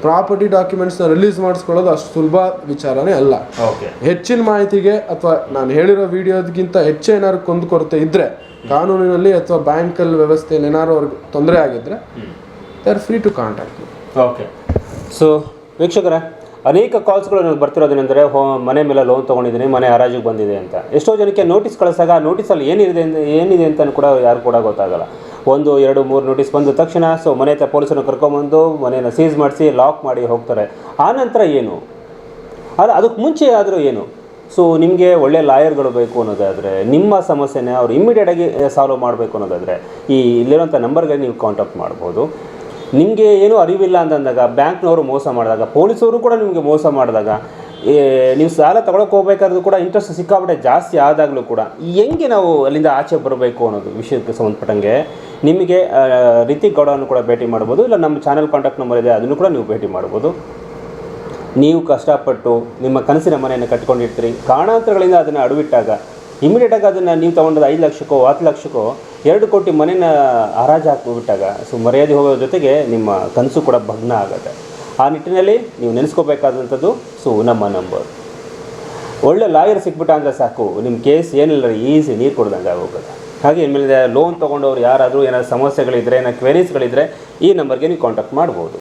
ಪ್ರಾಪರ್ಟಿ ಡಾಕ್ಯುಮೆಂಟ್ಸ್ನ ರಿಲೀಸ್ ಮಾಡಿಸ್ಕೊಳ್ಳೋದು ಅಷ್ಟು ಸುಲಭ ವಿಚಾರನೇ ಅಲ್ಲ. ಓಕೆ. ಹೆಚ್ಚಿನ ಮಾಹಿತಿಗೆ ಅಥವಾ ನಾನು ಹೇಳಿರೋ ವಿಡಿಯೋದ್ಗಿಂತ ಹೆಚ್ಚು ಏನಾದ್ರು ಕುಂದುಕೊರತೆ ಇದ್ರೆ ಕಾನೂನಿನಲ್ಲಿ ಅಥವಾ ಬ್ಯಾಂಕಲ್ಲಿ ವ್ಯವಸ್ಥೆಯಲ್ಲಿ ಏನಾದ್ರು ಅವ್ರಿಗೆ ತೊಂದರೆ ಆಗಿದ್ರೆ they are free to contact okay. So ವೀಕ್ಷಕರೇ ಅನೇಕ ಕಾಲ್ಸ್ಗಳು ನನಗೆ ಬರ್ತಿರೋದೇನೆಂದರೆ, ಹೋ, ಮನೆ ಮೇಲೆ ಲೋನ್ ತೊಗೊಂಡಿದ್ದೀನಿ, ಮನೆ ಹರಾಜಿಗೆ ಬಂದಿದೆ ಅಂತ. ಎಷ್ಟೋ ಜನಕ್ಕೆ ನೋಟಿಸ್ ಕಳಿಸಾಗ ನೋಟಿಸಲ್ಲಿ ಏನಿದೆ ಅಂತ ಏನಿದೆ ಅಂತ ಕೂಡ ಯಾರು ಕೂಡ ಗೊತ್ತಾಗಲ್ಲ. ಒಂದು, ಎರಡು, ಮೂರು ನೋಟಿಸ್ ಬಂದ ತಕ್ಷಣ ಸೊ ಮನೆ ಹತ್ರ ಪೊಲೀಸನ್ನು ಕರ್ಕೊಂಬಂದು ಮನೆಯನ್ನು ಸೀಸ್ ಮಾಡಿಸಿ ಲಾಕ್ ಮಾಡಿ ಹೋಗ್ತಾರೆ. ಆ ನಂತರ ಏನು? ಅದು ಅದಕ್ಕೆ ಮುಂಚೆ ಆದರೂ ಏನು? ಸೊ ನಿಮಗೆ ಒಳ್ಳೆ ಲಾಯರ್ಗಳು ಬೇಕು ಅನ್ನೋದಾದರೆ, ನಿಮ್ಮ ಸಮಸ್ಯೆನ ಅವರು ಇಮ್ಮಿಡಿಯೇಟಾಗಿ ಸಾಲ್ವ್ ಮಾಡಬೇಕು ಅನ್ನೋದಾದರೆ, ಈ ಇಲ್ಲಿರೋಂಥ ನಂಬರ್ಗೆ ನೀವು ಕಾಂಟ್ಯಾಕ್ಟ್ ಮಾಡ್ಬೋದು. ನಿಮಗೆ ಏನೂ ಅರಿವಿಲ್ಲ ಅಂತಂದಾಗ ಬ್ಯಾಂಕ್ನವರು ಮೋಸ ಮಾಡಿದಾಗ ಪೊಲೀಸವರು ಕೂಡ ನಿಮಗೆ ಮೋಸ ಮಾಡಿದಾಗ ನೀವು ಸಾಲ ತಗೊಳಕ್ಕೆ ಹೋಗ್ಬೇಕಾದ್ರೂ ಕೂಡ ಇಂಟ್ರೆಸ್ಟ್ ಸಿಕ್ಕಾಪಟ್ಟೆ ಜಾಸ್ತಿ ಆದಾಗಲೂ ಕೂಡ, ಹೆಂಗೆ ನಾವು ಅಲ್ಲಿಂದ ಆಚೆ ಬರಬೇಕು ಅನ್ನೋದು ವಿಷಯಕ್ಕೆ ಸಂಬಂಧಪಟ್ಟಂಗೆ ನಿಮಗೆ ರೀತಿ ಗೌಡವನ್ನು ಕೂಡ ಭೇಟಿ ಮಾಡ್ಬೋದು, ಇಲ್ಲ ನಮ್ಮ ಚಾನಲ್ ಕಾಂಟ್ಯಾಕ್ಟ್ ನಂಬರ್ ಇದೆ, ಅದನ್ನು ಕೂಡ ನೀವು ಭೇಟಿ ಮಾಡ್ಬೋದು. ನೀವು ಕಷ್ಟಪಟ್ಟು ನಿಮ್ಮ ಕನಸಿನ ಮನೆಯನ್ನು ಕಟ್ಕೊಂಡಿರ್ತೀರಿ ಕಾರಣಾಂತರಗಳಿಂದ ಅದನ್ನು ಅಡವಿಟ್ಟಾಗ ಇಮಿಡಿಯೇಟಾಗಿ ಅದನ್ನು ನೀವು ತೊಗೊಂಡದ್ದು ಐದು ಲಕ್ಷಕ್ಕೋ ಹತ್ತು ಲಕ್ಷಕ್ಕೋ, ಎರಡು ಕೋಟಿ ಮನೇನ ಹರಾಜು ಹಾಕಿಬಿಟ್ಟಾಗ, ಸೊ ಮರ್ಯಾದೆ ಹೋಗೋ ಜೊತೆಗೆ ನಿಮ್ಮ ಕನಸು ಕೂಡ ಭಗ್ನ ಆಗುತ್ತೆ. ಆ ನಿಟ್ಟಿನಲ್ಲಿ ನೀವು ನೆನೆಸ್ಕೋಬೇಕಾದಂಥದ್ದು ಸೊ ನಮ್ಮ ನಂಬರ್. ಒಳ್ಳೆ ಲಾಯರ್ ಸಿಕ್ಬಿಟ್ಟ ಅಂದರೆ ಸಾಕು ನಿಮ್ಮ ಕೇಸ್ ಏನಿಲ್ಲ ಈಸಿ ನೀರು ಕೊಡ್ದಂಗೆ ಆಗೋಗುತ್ತೆ. ಹಾಗೆ ಇನ್ಮೇಲೆ ಲೋನ್ ತೊಗೊಂಡವ್ರು ಯಾರಾದರೂ ಏನಾದ್ರು ಸಮಸ್ಯೆಗಳಿದ್ದರೆ ಏನಾದ್ರು ಕ್ವೆರೀಸ್ಗಳಿದ್ದರೆ ಈ ನಂಬರ್ಗೆ ನೀವು ಕಾಂಟ್ಯಾಕ್ಟ್ ಮಾಡ್ಬೋದು.